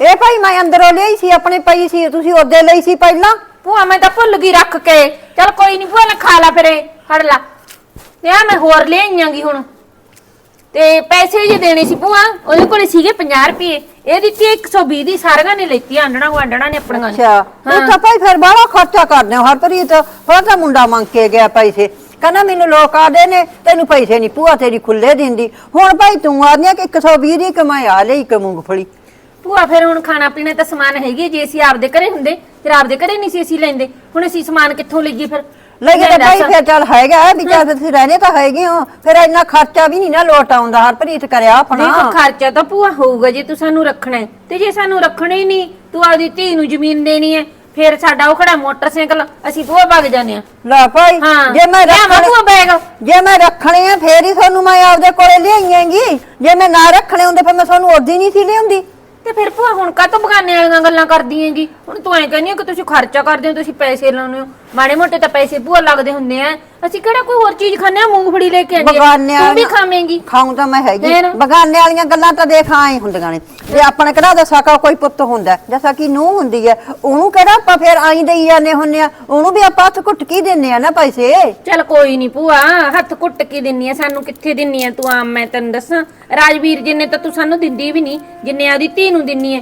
ਇਹ ਭਾਈ ਮੈਂ ਅੰਦਰੋਂ ਲਈ ਸੀ ਆਪਣੇ ਪਈ ਸੀ ਤੁਸੀਂ ਉਹਦੇ ਲਈ ਸੀ ਪਹਿਲਾਂ। ਭੂਆ ਮੈਂ ਤਾਂ ਭੁੱਲ ਗਈ ਰੱਖ ਕੇ। ਚਲ ਕੋਈ ਨਹੀਂ ਭੂਆ ਲੈ ਖਾ ਲਾ ਫਿਰੇ ਫੜ ਲਾ। ਤੇ ਆ ਮੈਂ ਹੋਰ ਲੈ ਆਈਆਂਗੀ ਹੁਣ। ਤੇ ਪੈਸੇ ਜੇ ਦੇਣੇ ਸੀ ਭੂਆ ਉਹਦੇ ਕੋਲੇ ਸੀਗੇ 50 ਰੁਪਏ। ਇਹ ਦਿੱਤੀ 120 ਦੀ ਸਾਰਿਆਂ ਨੇ ਲੈਤੀ ਆਂਡਣਾ ਗੁਆਂਢਣਾ ਨੇ ਆਪਣੀਆਂ। ਨੇ। ਅੱਛਾ ਉਹ ਤਾਂ ਭਾਈ ਫਿਰ ਬਾਹਲਾ ਖਰਚਾ ਕਰਦੇ ਹੋ ਹਰਪ੍ਰੀਤ ਹੋਰ ਤਾਂ ਮੁੰਡਾ ਮੰਗ ਕੇ ਗਿਆ ਪੈਸੇ। ਕਹਿੰਦਾ ਮੈਨੂੰ ਲੋਕ ਆਦੇ ਨੇ ਤੈਨੂੰ ਪੈਸੇ ਨਹੀਂ ਭੂਆ ਤੇਰੀ ਖੁੱਲੇ ਦਿੰਦੀ। ਹੁਣ ਭਾਈ ਤੂੰ ਆਦੀਆਂ ਕਿ 120 ਦੀ ਕਮਾਈ ਆ ਲਈ ਕਿ ਮੂੰਗਫਲੀ। ਭੂਆ ਫਿਰ ਹੁਣ ਖਾਣਾ ਪੀਣਾ ਤਾਂ ਸਮਾਨ ਹੈਗੀ ਜੇ ਅਸੀਂ ਆਪਦੇ ਘਰੇ ਹੁੰਦੇ ਫਿਰ ਆਪਦੇ ਘਰੇ ਨਹੀਂ ਸੀ ਅਸੀਂ ਲੈਂਦੇ। ਹੁਣ ਅਸੀਂ ਸਮਾਨ ਕਿੱਥੋਂ ਲਈਏ ਫਿਰ? ਲੈ ਕੇ ਤਾਂ ਲੈ ਭਾਈ। ਫਿਰ ਚੱਲ ਹੈਗਾ ਵੀ ਚੱਲ ਤੁਸੀਂ ਰਹਿਣੇ ਤਾਂ ਹੈਗੇ ਹੋ। ਫਿਰ ਇੰਨਾ ਖਰਚਾ ਵੀ ਨਹੀਂ ਨਾ ਲੋਟ ਆਉਂਦਾ ਹਰਪ੍ਰੀਤ ਕਰਿਆ ਆਪਣਾ। ਦੇਖੋ ਖਰਚਾ ਤਾਂ ਭੂਆ ਹੋਊਗਾ ਜੇ ਤੂੰ ਸਾਨੂੰ ਰੱਖਣਾ ਹੈ। ਤੇ ਜੇ ਸਾਨੂੰ ਰੱਖਣਾ ਹੀ ਨਹੀਂ ਤੂੰ ਆਪਦੀ ਧੀ ਨੂੰ ਜ਼ਮੀਨ ਦੇਣੀ ਹੈ ਫਿਰ ਸਾਡਾ ਉਹ ਖੜਾ ਮੋਟਰਸਾਈਕਲ ਅਸੀਂ ਭੂਆ ਵਗ ਜਾਂਦੇ ਆ ਲੈ ਭਾਈ ਹਾਂ ਜੇ ਮੈਂ ਰੱਖਣੇ ਭੂਆ ਬੈਗ ਜੇ ਮੈਂ ਰੱਖਣੇ ਆ ਫੇਰ ਹੀ ਤੁਹਾਨੂੰ ਮੈਂ ਆਪਦੇ ਕੋਲੇ ਲਿਆਈਆਂਗੀ ਜੇ ਮੈਂ ਨਾ ਰੱਖਣੇ ਹੁੰਦੇ ਫਿਰ ਮੈਂ ਤੁਹਾਨੂੰ ਉਦੋਂ ਨਹੀਂ ਸੀ ਲਿਆਉਂਦੀ। ਤੇ ਫਿਰ ਭੂਆ ਹੁਣ ਕਾਹਤੋਂ ਬਗਾਨੇ ਵਾਲੀਆਂ ਗੱਲਾਂ ਕਰਦੀ ਹੈਗੀ? ਹੁਣ ਤੂੰ ਐਂ ਕਹਿੰਦੀ ਆ ਕਿ ਤੁਸੀਂ ਖਰਚਾ ਕਰਦੇ ਹੋ, ਤੁਸੀਂ ਪੈਸੇ ਲਾਉਂਦੇ ਹੋ। ਮਾੜੇ ਮੋਟੇ ਤਾਂ ਪੈਸੇ ਭੂਆ ਲੱਗਦੇ ਹੁੰਦੇ ਆ। ਅਸੀਂ ਕਿਹੜਾ ਕੋਈ ਹੋਰ ਚੀਜ਼ ਖਾਂਦੇ ਆ ਮੂੰਗਫੜੀ ਲੈ ਕੇ ਆਂਦੇ ਬਗਾਨੇ ਤੂੰ ਵੀ ਵਾਲੀਆਂ- ਖਾਵੇਂਗੀ। ਖਾਉਂ ਤਾਂ ਮੈਂ ਹੈਗੀ। ਫੇਰ? ਬਗਾਨੇ ਵਾਲੀਆਂ ਗੱਲਾਂ ਤਾਂ ਦੇਖ ਆਏ ਹੁੰਦੀਆਂ ਨੇ। ਜੇ ਆਪਣੇ ਕਿਹੜਾ ਦਾ ਸਕਾ ਕੋਈ ਪੁੱਤ ਹੁੰਦਾ ਜੈਸਾ ਕਿ ਨੂੰ ਹੁੰਦੀ ਹੈ ਉਹਨੂੰ ਕਿਹੜਾ ਆਪਾਂ ਫੇਰ ਆਈ ਦੇਈ ਜਾਂਦੇ ਹੁੰਨੇ ਆ ਉਹਨੂੰ ਵੀ ਆਪਾਂ ਹੱਥ ਘੁੱਟ ਕੀ ਦਿੰਨੇ ਆ ਨਾ ਪੈਸੇ। ਚੱਲ ਕੋਈ ਨਹੀਂ ਭੂਆ ਹੱਥ ਕੁੱਟ ਕੇ ਦਿੰਨੀ ਆ ਸਾਨੂੰ ਕਿੱਥੇ ਦਿੰਨੀ ਆ ਤੂੰ ਆਮ ਮੈਂ ਤੈਨੂੰ ਦੱਸਾਂ। ਰਾਜਵੀਰ ਜਿੰਨੇ ਤਾਂ ਤੂੰ ਸਾਨੂੰ ਦਿੰਦੀ ਵੀ ਨਹੀਂ ਜਿੰਨੇ ਆਦੀ ਧੀ ਨੂੰ ਦਿੰਨੀ ਐ।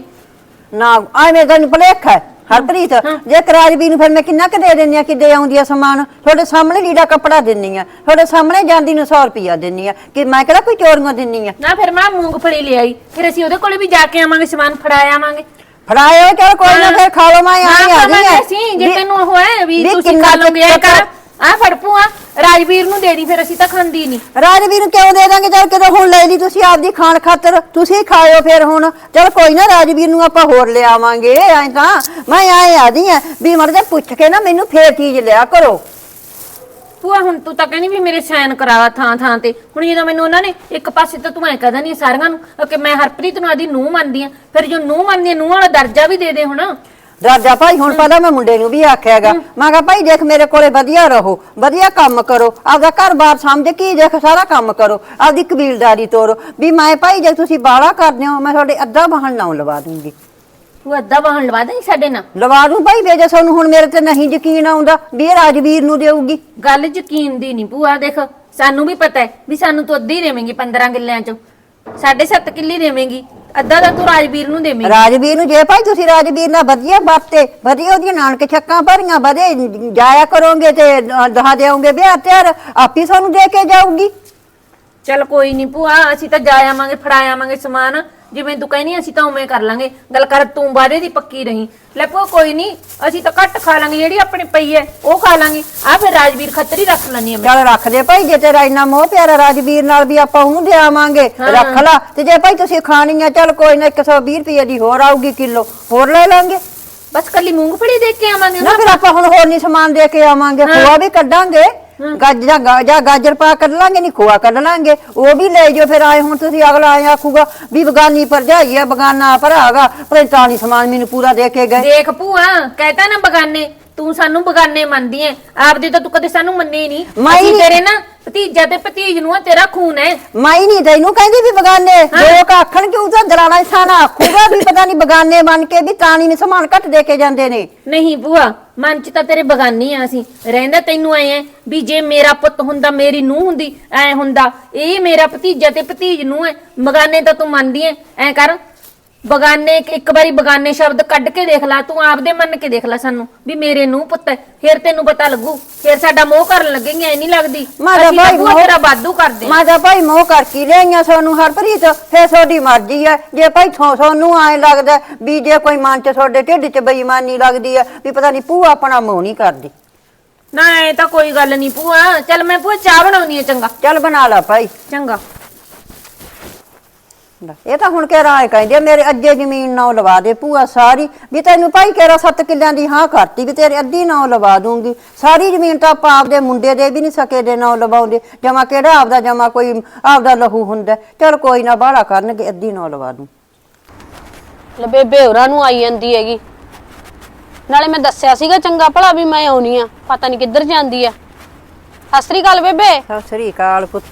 ਨਾ ਐਵੇਂ ਤੈਨੂੰ ਭਲੇਖ ਹੈ। ਹਰਪ੍ਰੀਤ ਜੇ ਕਰਾਜਬੀ ਨੂੰ ਫਿਰ ਮੈਂ ਕਿੰਨਾ ਕੁ ਦੇ ਦਿੰਨੀ ਆ ਕਿ ਦੇ ਆਉਂਦੀ ਆ ਸਮਾਨ? ਤੁਹਾਡੇ ਸਾਹਮਣੇ ਲੀੜਾ ਕੱਪੜਾ ਦਿੰਨੀ ਆ ਤੁਹਾਡੇ ਸਾਹਮਣੇ ਜਾਂਦੀ ਨੂੰ 100 ਰੁਪਿਆ ਦਿੰਨੀ ਆ ਕਿ ਮੈਂ ਕਿਹੜਾ ਕੋਈ ਚੋਰੀਆਂ ਦਿੰਨੀ ਆ ਨਾ ਫਿਰ ਮੈਂ ਮੂੰਗਫੜੀ ਲੈ ਆਈ ਫਿਰ ਅਸੀਂ ਉਹਦੇ ਕੋਲੇ ਵੀ ਜਾ ਕੇ ਆਵਾਂਗੇ ਸਮਾਨ ਫੜਾ ਆਵਾਂਗੇ। ਫੜਾਇਓ ਚਲ ਕੋਈ ਨਾ ਫਿਰ ਖਾ ਲਓ ਮੈਂ ਆਈ ਆ ਅਸੀਂ ਜੇ ਤੈਨੂੰ ਉਹ ਹੈ ਵੀ ਤੁਸੀਂ ਖਾ ਲੋਗੇ ਐ ਕਰ ਆ ਫੜ ਭੂਆ ਰਾਜਵੀਰ ਨੂੰ ਦੇ ਦੀ ਫਿਰ ਅਸੀਂ ਤਾਂ ਖਾਂਦੀ ਨਹੀਂ। ਰਾਜਵੀਰ ਨੂੰ ਕਿਉਂ ਦੇ ਦਾਂਗੇ? ਚਲ ਕਿਦੋਂ ਹੁਣ ਲੈ ਲਈ ਤੁਸੀਂ ਆਪਦੀ ਖਾਣ ਖਾਤਰ। ਤੁਸੀਂ ਖਾਇਓ ਫਿਰ ਹੁਣ। ਚਲ ਕੋਈ ਨਾ ਰਾਜਵੀਰ ਨੂੰ ਆਪਾਂ ਹੋਰ ਲਿਆਵਾਂਗੇ ਐਂ ਤਾਂ ਮੈਂ ਆਏ ਆਦੀ ਆ ਵੀ ਮਰ ਜਾ ਪੁੱਛ ਕੇ ਨਾ ਮੈਨੂੰ ਫੇਰ ਚੀਜ਼ ਲਿਆ ਕਰੋ। ਭੂਆ ਹੁਣ ਤੂੰ ਤਾਂ ਕਹਿੰਦੀ ਵੀ ਮੇਰੇ ਸਾਈਨ ਕਰਾਵਾ ਥਾਂ ਥਾਂ ਤੇ। ਹੁਣ ਜਦੋਂ ਮੈਨੂੰ ਉਹਨਾਂ ਨੇ ਇੱਕ ਪਾਸੇ ਤਾਂ ਤੂੰ ਐ ਕਹਦਾ ਨਹੀਂ ਸਾਰਿਆਂ ਨੂੰ ਕਿ ਮੈਂ ਹਰਪ੍ਰੀਤ ਨੂੰ ਆਦੀ ਨੂੰਹ ਮੰਨਦੀ ਆ। ਫਿਰ ਜੋ ਨੂੰਹ ਮੰਨਦੀ ਆ ਨੂੰਹ ਵਾਲਾ ਦਰਜਾ ਵੀ ਦੇ ਦੇ ਹੁਣ। ਰਾਜਾ ਭਾਈ ਹੁਣ ਪਹਿਲਾਂ ਮੈਂ ਮੁੰਡੇ ਨੂੰ ਵੀ ਆਖਿਆਗਾ ਮੈਂ ਕਿਹਾ ਭਾਈ ਦੇਖ ਮੇਰੇ ਕੋਲੇ ਵਧੀਆ ਰਹੋ ਵਧੀਆ ਕੰਮ ਕਰੋ ਆਪਦਾ ਘਰ-ਬਾਰ ਸਮਝ ਕੇ ਹੀ ਦੇਖ ਸਾਰਾ ਕੰਮ ਕਰੋ ਆਪਦੀ ਕਬੀਲਦਾਰੀ ਤੋਰੋ ਵੀ ਮੈਂ ਭਾਈ ਜੇ ਤੁਸੀਂ ਬਾਲਾ ਕਰਦੇ ਹੋ ਮੈਂ ਤੁਹਾਡੇ ਅੱਧਾ ਵਾਹਣ ਨਾਉ ਲਵਾ ਦੂੰਗੀ। ਤੂੰ ਅੱਧਾ ਵਾਹਣ ਲਵਾ ਦੇ ਸਾਡੇ ਨਾਲ? ਲਵਾ ਦੂੰ ਭਾਈ ਵੇ ਜੇ ਤੁਹਾਨੂੰ ਹੁਣ ਮੇਰੇ ਤੇ ਨਹੀਂ ਯਕੀਨ ਆਉਂਦਾ ਵੀ ਇਹ ਰਾਜਵੀਰ ਨੂੰ ਦੇਊਗੀ। ਗੱਲ ਯਕੀਨ ਦੀ ਨਹੀਂ ਭੂਆ ਦੇਖ ਸਾਨੂੰ ਵੀ ਪਤਾ ਹੈ ਵੀ ਸਾਨੂੰ ਤੂੰ ਅੱਧੀ ਦੇਵੇਂਗੀ 15 ਕਿੱਲਿਆਂ ਚੋਂ। ਸਾਢੇ ਸੱਤ ਕਿੱਲੀ ਦੇਵੇਂਗੀ, ਅੱਧਾ ਤਾਂ ਤੂੰ ਰਾਜਵੀਰ ਨੂੰ ਦੇਵੇਂਗੀ। ਰਾਜਵੀਰ ਨੂੰ ਜੇ ਭਾਈ ਤੁਸੀਂ ਰਾਜਵੀਰ ਨਾਲ ਵਧੀਆ ਵਰਤੇ ਵਧੀਆ ਉਹਦੀਆਂ ਨਾਨਕ ਛੱਕਾਂ ਭਰੀਆਂ ਵਧੇ ਜਾਇਆ ਕਰੋਗੇ ਤੇ ਦਹਾ ਦੇਓਗੇ ਵਿਆਹ ਤਿਆਰ, ਆਪੀ ਤੁਹਾਨੂੰ ਦੇ ਕੇ ਜਾਊਗੀ। ਚੱਲ ਕੋਈ ਨਹੀਂ ਭੂਆ ਅਸੀਂ ਤਾਂ ਜਾ ਆਵਾਂਗੇ ਫੜਾ ਆਵਾਂਗੇ ਸਮਾਨ। ਜਿਵੇਂ ਤੂੰ ਕਹਿੰਦੀ ਅਸੀਂ ਤਾਂ ਉਵੇਂ ਕਰ ਲਾਂਗੇ। ਗੱਲ ਕਰ ਤੂੰ ਵਾਦੇ ਦੀ ਪੱਕੀ ਰਹੀ। ਲੈ ਭੂਆ ਕੋਈ ਨਹੀਂ ਅਸੀਂ ਤਾਂ ਘੱਟ ਖਾ ਲਾਂਗੇ ਜਿਹੜੀ ਆਪਣੀ ਪਈ ਹੈ ਉਹ ਖਾ ਲਾਂਗੇ। ਆ ਫਿਰ ਰਾਜਵੀਰ ਖੱਤਰ ਰੱਖ ਲੈਣੀ ਆ ਮੈਂ। ਚੱਲ ਰੱਖ ਦੇ ਭਾਈ ਜੇ ਤੇਰਾ ਇੰਨਾ ਮੋਹ ਪਿਆਰਾ ਰਾਜਵੀਰ ਨਾਲ ਵੀ ਆਪਾਂ ਉਹਨੂੰ ਦੇਵਾਂਗੇ ਰੱਖ ਲਾ। ਤੇ ਜੇ ਭਾਈ ਤੁਸੀਂ ਖਾਣੀ ਆ ਚੱਲ ਕੋਈ ਨਾ 120 ਰੁਪਏ ਦੀ ਹੋਰ ਆਊਗੀ ਕਿਲੋ ਹੋਰ ਲੈ ਲਾਂਗੇ। ਬਸ ਕੱਲੀ ਮੂੰਗਫੜੀ ਦੇ ਕੇ ਆਵਾਂਗੇ ਨਾ ਫਿਰ ਆਪਾਂ। ਹੁਣ ਹੋਰ ਨਹੀਂ ਸਮਾਨ ਦੇ ਕੇ ਆਵਾਂਗੇ ਖੋਆ ਵੀ ਕੱਢਾਂਗੇ। ਗਾਜਰਾਂ ਗਾ- ਜਾਂ ਗਾਜਰ ਪਾ ਕੱਢ ਲਾਂਗੇ ਨਹੀਂ ਖੋਆ ਕੱਢ ਲਾਂਗੇ ਉਹ ਵੀ ਲੈ ਜਾਓ ਫਿਰ ਆਏ ਹੁਣ ਤੁਸੀਂ ਅਗਲਾ ਆਏ ਆਖੂਗਾ ਵੀ ਬਗਾਨੀ ਭਰਜਾਈ ਆ ਬਗਾਨਾ ਭਰਾਗਾ ਪਰ ਤਾਂ ਨਹੀਂ ਸਮਾਨ ਮੈਨੂੰ ਪੂਰਾ ਦੇ ਕੇ ਗਏ। ਦੇਖ ਭੂਆ ਕਹਿਤਾ ਨਾ ਬਗਾਨੇ। ਤੂੰ ਸਾਨੂੰ ਬਗਾਨੇ ਮੰਨਦੀ ਐ। ਆਪਦੀ ਤਾਂ ਤੂੰ ਕਦੇ ਸਾਨੂੰ ਮੰਨੇ ਨਹੀਂ ਮੈਂ ਹੀ ਅਸੀਂ ਤੇਰੇ ਨਾ ਭਤੀਜਾ ਤੇ ਭਤੀਜ ਨੂੰ ਆ ਤੇਰਾ ਖੂਨ ਹੈ ਮੈਂ ਹੀ ਨਹੀਂ ਤੈਨੂੰ ਕਹਿੰਦੀ ਵੀ ਬਗਾਨੇ। ਲੋਕ ਆਖਣ ਕਿ ਉਹਦਾ ਦਲਾਲਾ ਇਨਸਾਨ ਆਖੂਗਾ ਵੀ ਪਤਾ ਨਹੀਂ ਬਗਾਨੇ ਮੰਨ ਕੇ ਵੀ ਤਾਂ ਨਹੀਂ ਸਮਾਨ ਘੱਟ ਦੇ ਕੇ ਜਾਂਦੇ ਨੇ। ਨਹੀਂ ਭੂਆ ਮਨ ਚ ਤਾਂ ਤੇਰੇ ਬਗਾਨੀ ਆ ਅਸੀਂ। ਰਹਿੰਦਾ ਤੈਨੂੰ ਐ ਵੀ ਜੇ ਮੇਰਾ ਪੁੱਤ ਹੁੰਦਾ ਮੇਰੀ ਨੂੰਹ ਹੁੰਦੀ ਐ ਹੁੰਦਾ ਇਹ ਮੇਰਾ ਭਤੀਜਾ ਤੇ ਭਤੀਜ ਨੂੰ ਐ। ਬਗਾਨੇ ਤਾਂ ਤੂੰ ਮੰਨਦੀ ਐ। ਐ ਕਰ ਬਗਾਨੇ ਇੱਕ ਵਾਰੀ ਬਗਾਨੇ ਸ਼ਬਦ ਕੱਢ ਕੇ ਦੇਖ ਲੈ ਤੂੰ ਆਪਦੇ ਮੰਨ ਕੇ ਦੇਖ ਲੈ ਸਾਨੂੰ ਵੀ ਮੇਰੇ ਨੂੰਹ ਪੁੱਤ ਫਿਰ ਤੈਨੂੰ ਪਤਾ ਲੱਗੂ ਫਿਰ ਸਾਡਾ ਮੋਹ ਕਰਨ ਲੱਗੇਗਾ ਐ ਨਹੀਂ ਲੱਗਦੀ। ਮੈਂ ਤਾਂ ਅਸੀਂ ਭਾਈ ਮੋਹ- ਤੇਰਾ ਵਾਧੂ ਕਰਦੇ। ਆਂ। ਮੈਂ ਤਾਂ ਭਾਈ ਮੋਹ ਕਰ ਕੀ ਲਿਆਈਆਂ ਸੋਨੂੰ ਹਰਪ੍ਰੀਤ ਫੇਰ ਤੁਹਾਡੀ ਮਰਜ਼ੀ ਹੈ। ਜੇ ਭਾਈ ਥੋ- ਤੁਹਾਨੂੰ ਐ ਲੱਗਦਾ ਵੀ ਜੇ ਕੋਈ ਮਨ ਚ ਤੁਹਾਡੇ ਢਿੱਡ ਚ ਬੇਈਮਾਨੀ ਲੱਗਦੀ ਹੈ ਵੀ ਪਤਾ ਨਹੀਂ ਭੂਆ ਆਪਣਾ ਮੋਹ ਨਹੀਂ ਕਰਦੀ। ਨਾ ਐ ਤਾਂ ਕੋਈ ਗੱਲ ਨਹੀਂ ਭੂਆ। ਚੱਲ ਮੈਂ ਭੂਆ ਚਾਹ ਬਣਾਉਣੀ ਐ ਚੰਗਾ। ਚੱਲ ਬਣਾ ਲਾ ਭਾਈ। ਚੰਗਾ। ਲੈ, ਇਹ ਤਾਂ ਹੁਣ ਕਹਿ ਰਾਏ ਕਹਿੰਦੇ ਆ, ਮੇਰੇ ਅੱਜੇ ਜ਼ਮੀਨ ਨਾ ਲਵਾ ਦੇ ਭੂਆ ਸਾਰੀ। ਵੀ ਤੈਨੂੰ ਭਾਈ ਕਹਿਰਾ ਸੱਤ ਕਿੱਲਿਆਂ ਦੀ ਹਾਂ ਕਰਤੀ ਵੀ ਤੇਰੇ ਅੱਧੀ ਨਾ ਲਵਾ ਦੂੰਗੀ। ਸਾਰੀ ਜ਼ਮੀਨ ਤਾਂ ਆਪਾਂ ਆਪਦੇ ਮੁੰਡੇ ਦੇ ਵੀ ਨਹੀਂ ਸਕੇ ਦੇ ਨਾ ਲਵਾਉਂਦੇ। ਜਮਾ ਕਿਹੜਾ ਆਪਦਾ ਜਮਾ ਕੋਈ ਆਪਦਾ ਲਹੂ ਹੁੰਦਾ। ਚਲ ਕੋਈ ਨਾ ਬਾਹਲਾ ਕਰਨਗੇ ਅੱਧੀ ਨਾ ਲਵਾ ਦੂੰ। ਲੈ ਬੇਬੇ ਹੋਰਾਂ ਨੂੰ ਆਈ ਜਾਂਦੀ ਹੈਗੀ। ਨਾਲੇ ਮੈਂ ਦੱਸਿਆ ਸੀਗਾ ਚੰਗਾ ਭਲਾ ਵੀ ਮੈਂ ਆਉਣੀ ਆ। ਪਤਾ ਨਹੀਂ ਕਿੱਧਰ ਜਾਂਦੀ ਆ। ਸਤਿ ਸ੍ਰੀ ਅਕਾਲ ਬੇਬੇ। ਸਤਿ ਸ੍ਰੀ ਅਕਾਲ ਪੁੱਤ।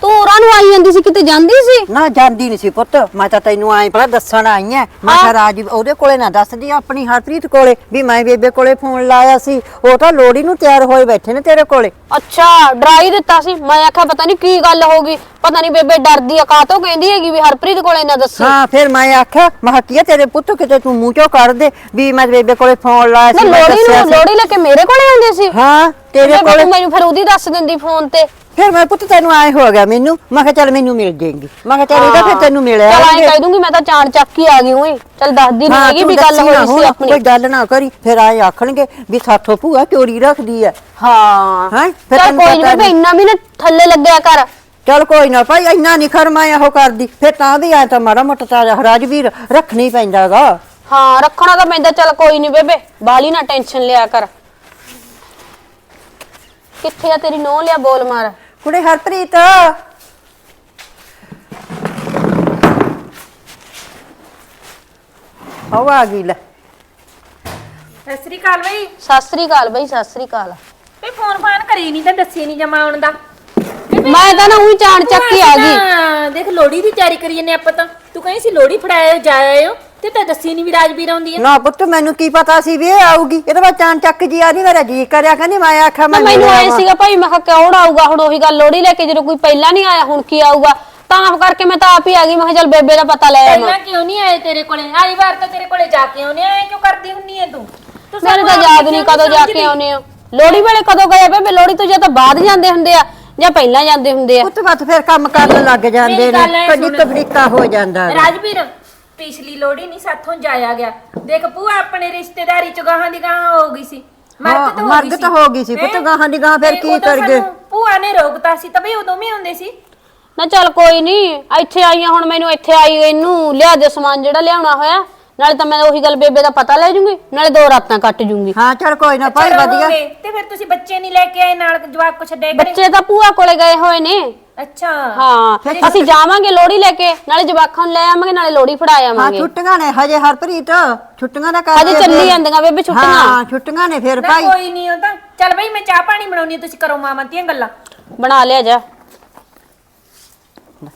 ਤੂੰ ਹੋਰਾਂ ਨੂੰ ਆਈ ਜਾਂਦੀ ਸੀ ਕਿਤੇ ਜਾਂਦੀ ਸੀ? ਨਾ ਜਾਂਦੀ ਨਹੀਂ ਸੀ ਪੁੱਤ। ਮੈਂ ਤਾਂ ਤੈਨੂੰ ਆਏ ਪਹਿਲਾਂ ਦੱਸਣ ਆਈ ਐ। ਮੈਂ ਕਿਹਾ ਰਾਜ ਉਹਦੇ ਕੋਲੇ ਨਾ ਦੱਸਦੀ ਆਪਣੀ ਹਰਪ੍ਰੀਤ ਕੋਲੇ ਵੀ ਮੈਂ ਬੇਬੇ ਕੋਲੇ ਫੋਨ ਲਾਇਆ ਸੀ। ਉਹ ਤਾਂ ਲੋੜੀ ਨੂੰ ਤਿਆਰ ਹੋਏ ਬੈਠੇ ਨੇ ਤੇਰੇ ਕੋਲੇ। ਅੱਛਾ ਡਰਾਈ ਦਿੱਤਾ ਸੀ। ਮੈਂ ਆਖਿਆ ਪਤਾ ਨਹੀਂ ਕੀ ਗੱਲ ਹੋ ਗਈ। ਪਤਾ ਨਹੀਂ ਬੇਬੇ ਡਰਦੀ ਆ ਕਾਤੋਂ ਕਹਿੰਦੀ ਹੈਗੀ ਵੀ ਹਰਪ੍ਰੀਤ ਕੋਲੇ ਨਾ ਦੱਸੀ। ਹਾਂ ਫਿਰ ਮੈਂ ਆਖਿਆ ਮੈਂ ਕੀ ਤੇਰੇ ਪੁੱਤ ਕਿਤੇ ਤੂੰ ਮੂੰਹ ਚੋਂ ਕੱਢ ਦੇ ਵੀ ਮੈਂ ਬੇਬੇ ਕੋਲੇ ਫੋਨ ਲਾਇਆ ਨਾ ਸੀ ਮੈਂ ਲੋੜੀ ਦੱਸਿਆ ਨੂੰ ਸੀ। ਲੋੜੀ ਲੈ ਕੇ ਮੇਰੇ ਕੋਲੇ ਆਉਂਦੇ ਸੀ? ਹਾਂ ਤੇਰੇ ਬੇਬੇ ਕੋਲੇ ਮੈਨੂੰ ਫਿਰ ਉਹਦੀ ਦੱਸ ਦਿੰਦੀ ਫੋਨ ਤੇ। ਫਿਰ ਮੈਂ ਪੁੱਤ ਤੈਨੂੰ ਆਏ ਹੋ ਗਿਆ ਮੈਨੂੰ। ਮੈਂ ਕਿਹਾ ਚੱਲ ਮੈਨੂੰ ਮਿਲ ਜਾਏਗੀ। ਮੈਂ ਕਿਹਾ ਚੱਲ ਇਹਦਾ ਫਿਰ ਤੈਨੂੰ ਮਿਲਿਆ ਚਲ। ਐਂ ਕਹਿ ਦੂੰਗੀ ਮੈਂ ਤਾਂ ਚਾਣ ਚੱਕ ਹੀ ਆ ਗਈ ਹੋਈ ਚਲ ਦੱਸਦੀ ਨਹੀਂ ਹੈਗੀ ਵੀ ਗੱਲ ਹੋਈ ਸੀ ਆਪਣੀ। ਕੋਈ ਗੱਲ ਨਾ ਕਰੀ ਫਿਰ ਆਏ ਆਖਣਗੇ ਵੀ ਸਾਥੋਂ ਭੂਆ ਚੋਰੀ ਰੱਖਦੀ ਐ। ਹਾਂ। ਹੈਂ? ਫਿਰ ਚਲ ਤੈਨੂੰ ਕੋਈ ਨਹੀਂ ਪਤਾ ਬੇਬੇ ਇੰਨਾ ਵੀ ਨਾ ਥੱਲੇ ਲੱਗਿਆ ਕਰ। ਚੱਲ ਕੋਈ ਨਾ ਭਾਈ ਇੰਨਾ ਨਹੀਂ ਖਰਮਾ ਇਹੋ ਕਰਦੀ। ਫਿਰ ਤਾਂ ਵੀ ਆ ਤਾਂ ਮਾੜਾ ਮੋਟਾ ਤਾਂ ਰਾਜਵੀਰ ਰੱਖਣੀ ਪੈਂਦਾਗਾ। ਹਾਂ ਰੱਖਣਾ ਤਾਂ ਪੈਂਦਾ ਚਲ ਕੋਈ ਨਹੀਂ ਬੇਬੇ ਬਾਲੀ ਨਾ ਟੈਨਸ਼ਨ ਲਿਆ ਕਰ। ਕਿੱਥੇ ਆ ਤੇਰੀ ਨੋਹ ਲਿਆ ਬੋਲ ਮਾਰ? ਕੁੜੇ ਹਰਪ੍ਰੀਤ। ਆਵਾ ਆ ਗਈ ਲੈ। ਸਤਿ ਸ੍ਰੀ ਅਕਾਲ ਬਈ। ਸਤਿ ਸ੍ਰੀ ਅਕਾਲ ਬਈ ਸਤਿ ਸ੍ਰੀ ਅਕਾਲ। ਤੇ ਫੋਨ ਫਾਨ ਕਰੀ ਨਹੀਂ ਤਾਂ ਦੱਸੀ ਨਹੀਂ ਜਮਾ ਆਉਣ ਦਾ। ਮੈਂ ਤਾਂ ਨਾ ਉਹੀ ਚਾਣ ਚੱਕ ਹੀ ਆ ਗਈ। ਦੇਖ ਲੋੜੀ ਦੀ ਤਿਆਰੀ ਕਰੀ ਜੰਨੇ ਆਪਾਂ ਤਾਂ। ਤੂੰ ਕਹੀਂ ਸੀ ਲੋੜੀ ਫੜਾਏ ਜਾ ਆਏ ਹੋ ਤੇ ਤਾਂ ਦੱਸੀ ਨਹੀਂ ਵੀ ਰਾਜਵੀਰ ਆਉਂਦੀ ਹੈ ਨਾ ਪੁੱਤ ਮੈਨੂੰ ਕੀ ਪਤਾ ਸੀ ਵੀ ਇਹ ਆਊਗੀ। ਇਹਦੇ ਬਾਅਦ ਚਾਂ ਚੱਕ ਜੀ ਆ ਨਹੀਂ ਮੇਰਾ ਜੀ ਕਰਿਆ ਕਹਿੰਦੀ ਮੈਂ ਆਖਿਆ ਮੈਂ ਮੈਨੂੰ ਐ ਆਵਾਂ। ਸੀਗਾ ਭਾਈ ਮੈਂ ਕਿਹਾ ਕੌਣ ਆਊਗਾ? ਹੁਣ ਉਹੀ ਗੱਲ ਲੋੜੀ ਲੈ ਕੇ ਜਦੋਂ ਕੋਈ ਪਹਿਲਾਂ ਨਹੀਂ ਆਇਆ ਹੁਣ ਕੀ ਆਊਗਾ? ਤਾਂ ਕਰਕੇ ਮੈਂ ਤਾਂ ਆਪ ਹੀ ਆ ਗਈ ਮੈਂ ਕਿਹਾ ਚੱਲ ਬੇਬੇ ਦਾ ਪਤਾ ਲੈ ਆਵਾਂ। ਪਹਿਲਾਂ ਕਿਉਂ ਨਹੀਂ ਆਏ ਤੇਰੇ ਕੋਲੇ? ਆਈ ਵਾਰ ਤਾਂ ਤੇਰੇ ਕੋਲੇ ਜਾ ਕੇ ਆਉਨੇ ਆਏ ਕਿਉਂ ਕਰਦੀ ਹੁੰਨੀ ਹੈ ਤੂੰ? ਤੂੰ ਮੈਨੂੰ ਤਾਂ ਯਾਦ ਨਹੀਂ ਕਦੋਂ ਜਾ ਕੇ? ਆਉਨੇ ਹੋ ਲੋੜੀ ਵੇਲੇ ਕਦੋਂ ਗਏ ਬੇਬੇ? ਲੋੜੀ ਤੋਂ ਜਾਂ ਤਾਂ ਬਾਅਦ ਜਾਂਦੇ ਹੁੰਦੇ ਆ। ਜਾਂ ਪਹਿਲਾਂ ਜਾਂਦੇ ਹੁੰਦੇ ਆ? ਪੁੱਤ ਬਾਤ ਫਿਰ ਕੰਮ ਕਰਨ ਲੱਗ ਜਾਂਦੇ ਨੇ ਗੱਲ ਐ ਕਦੀ ਸੁਣ। ਕਬੜੀਕਾ ਹੋ ਜਾਂਦਾ ਗਾ। ਰਾਜਵੀਰ ਪਿਛਲੀ ਲੋੜੀ ਨਹੀਂ ਸਾਥੋਂ ਜਾਇਆ ਗਿਆ। ਦੇਖ ਭੂਆ ਆਪਣੇ ਰਿਸ਼ਤੇਦਾਰੀ ਚ ਗਾਹਾਂ ਦੀ ਗਾਹਾਂ ਹੋ ਗਈ ਸੀ। ਹਾਂ, ਮਰਗ ਤਾਂ ਹੋ ਗਈ ਸੀ। ਤਾਂ ਹੋ ਗਈ ਸੀ, ਪੁੱਤ ਹੈਂ? ਗਾਹਾਂ ਦੀ ਗਾਹਾਂ ਫਿਰ ਤੇ ਕੀ ਉਦੋਂ ਕਰਗੇ? ਸਾਨੂੰ ਭੂਆ ਨੇ ਰੋਕਤਾ ਸੀ। ਤਬੇ ਉਦੋਂ ਵੀ ਆਉਂਦੇ ਸੀ। ਨਾ ਚੱਲ ਕੋਈ ਨਹੀਂ ਇੱਥੇ ਆਈਆਂ ਹੁਣ ਮੈਨੂੰ ਇੱਥੇ ਆਈ ਇਹਨੂੰ ਲਿਆ ਦੇ ਸਮਾਨ ਜਿਹੜਾ ਲਿਆਉਣਾ ਹੋਇਆ। ਨਾਲੇ ਤਾਂ ਮੈਂ ਉਹੀ ਗੱਲ ਬੇਬੇ ਦਾ ਪਤਾ ਲੈ ਜੂੰਗੀ ਨਾਲੇ ਦੋ ਰਾਤਾਂ ਕੱਟ ਜੂੰਗੀ। ਹਾਂ ਚਲ ਕੋਈ ਨਾ ਭਾਈ ਵਧੀਆ। ਤੇ ਫਿਰ ਤੁਸੀਂ ਬੱਚੇ ਨਹੀਂ ਲੈ ਕੇ ਆਏ ਨਾਲ ਜਵਾਕ ਕੁਛ ਡੇ ਕਰੇ ਬੱਚੇ ਤਾਂ ਭੂਆ ਕੋਲੇ ਗਏ ਹੋਏ ਨੇ। ਅੱਛਾ। ਹਾਂ ਅਸੀਂ ਜਾਵਾਂਗੇ ਲੋੜੀ ਲੈ ਕੇ ਨਾਲੇ ਜਵਾਕਾਂ ਨੂੰ ਲੈ ਆਵਾਂਗੇ ਨਾਲੇ ਲੋੜੀ ਫੜਾ ਹਾਂ ਆਵਾਂਗੇ। ਛੁੱਟੀਆਂ ਨੇ ਹਜੇ ਹਰਪ੍ਰੀਤ ਛੁੱਟੀਆਂ ਦਾ ਕਰ ਹਜੇ ਚੱਲੀ ਜਾਂਦੀਆਂ ਬੇਬੇ ਛੁੱਟੀਆਂ। ਹਾਂ ਛੁੱਟੀਆਂ ਨੇ ਫਿਰ ਨਾ ਭਾਈ। ਕੋਈ ਨਹੀਂ ਉਹ ਤਾਂ। ਚੱਲ ਬਈ ਮੈਂ ਚਾਹ ਪਾਣੀ ਬਣਾਉਣੀ ਆ, ਤੁਸੀਂ ਕਰੋ ਮਾਮਾ ਦੀਆਂ ਗੱਲਾਂ। ਬਣਾ ਲਿਆ ਜਾ।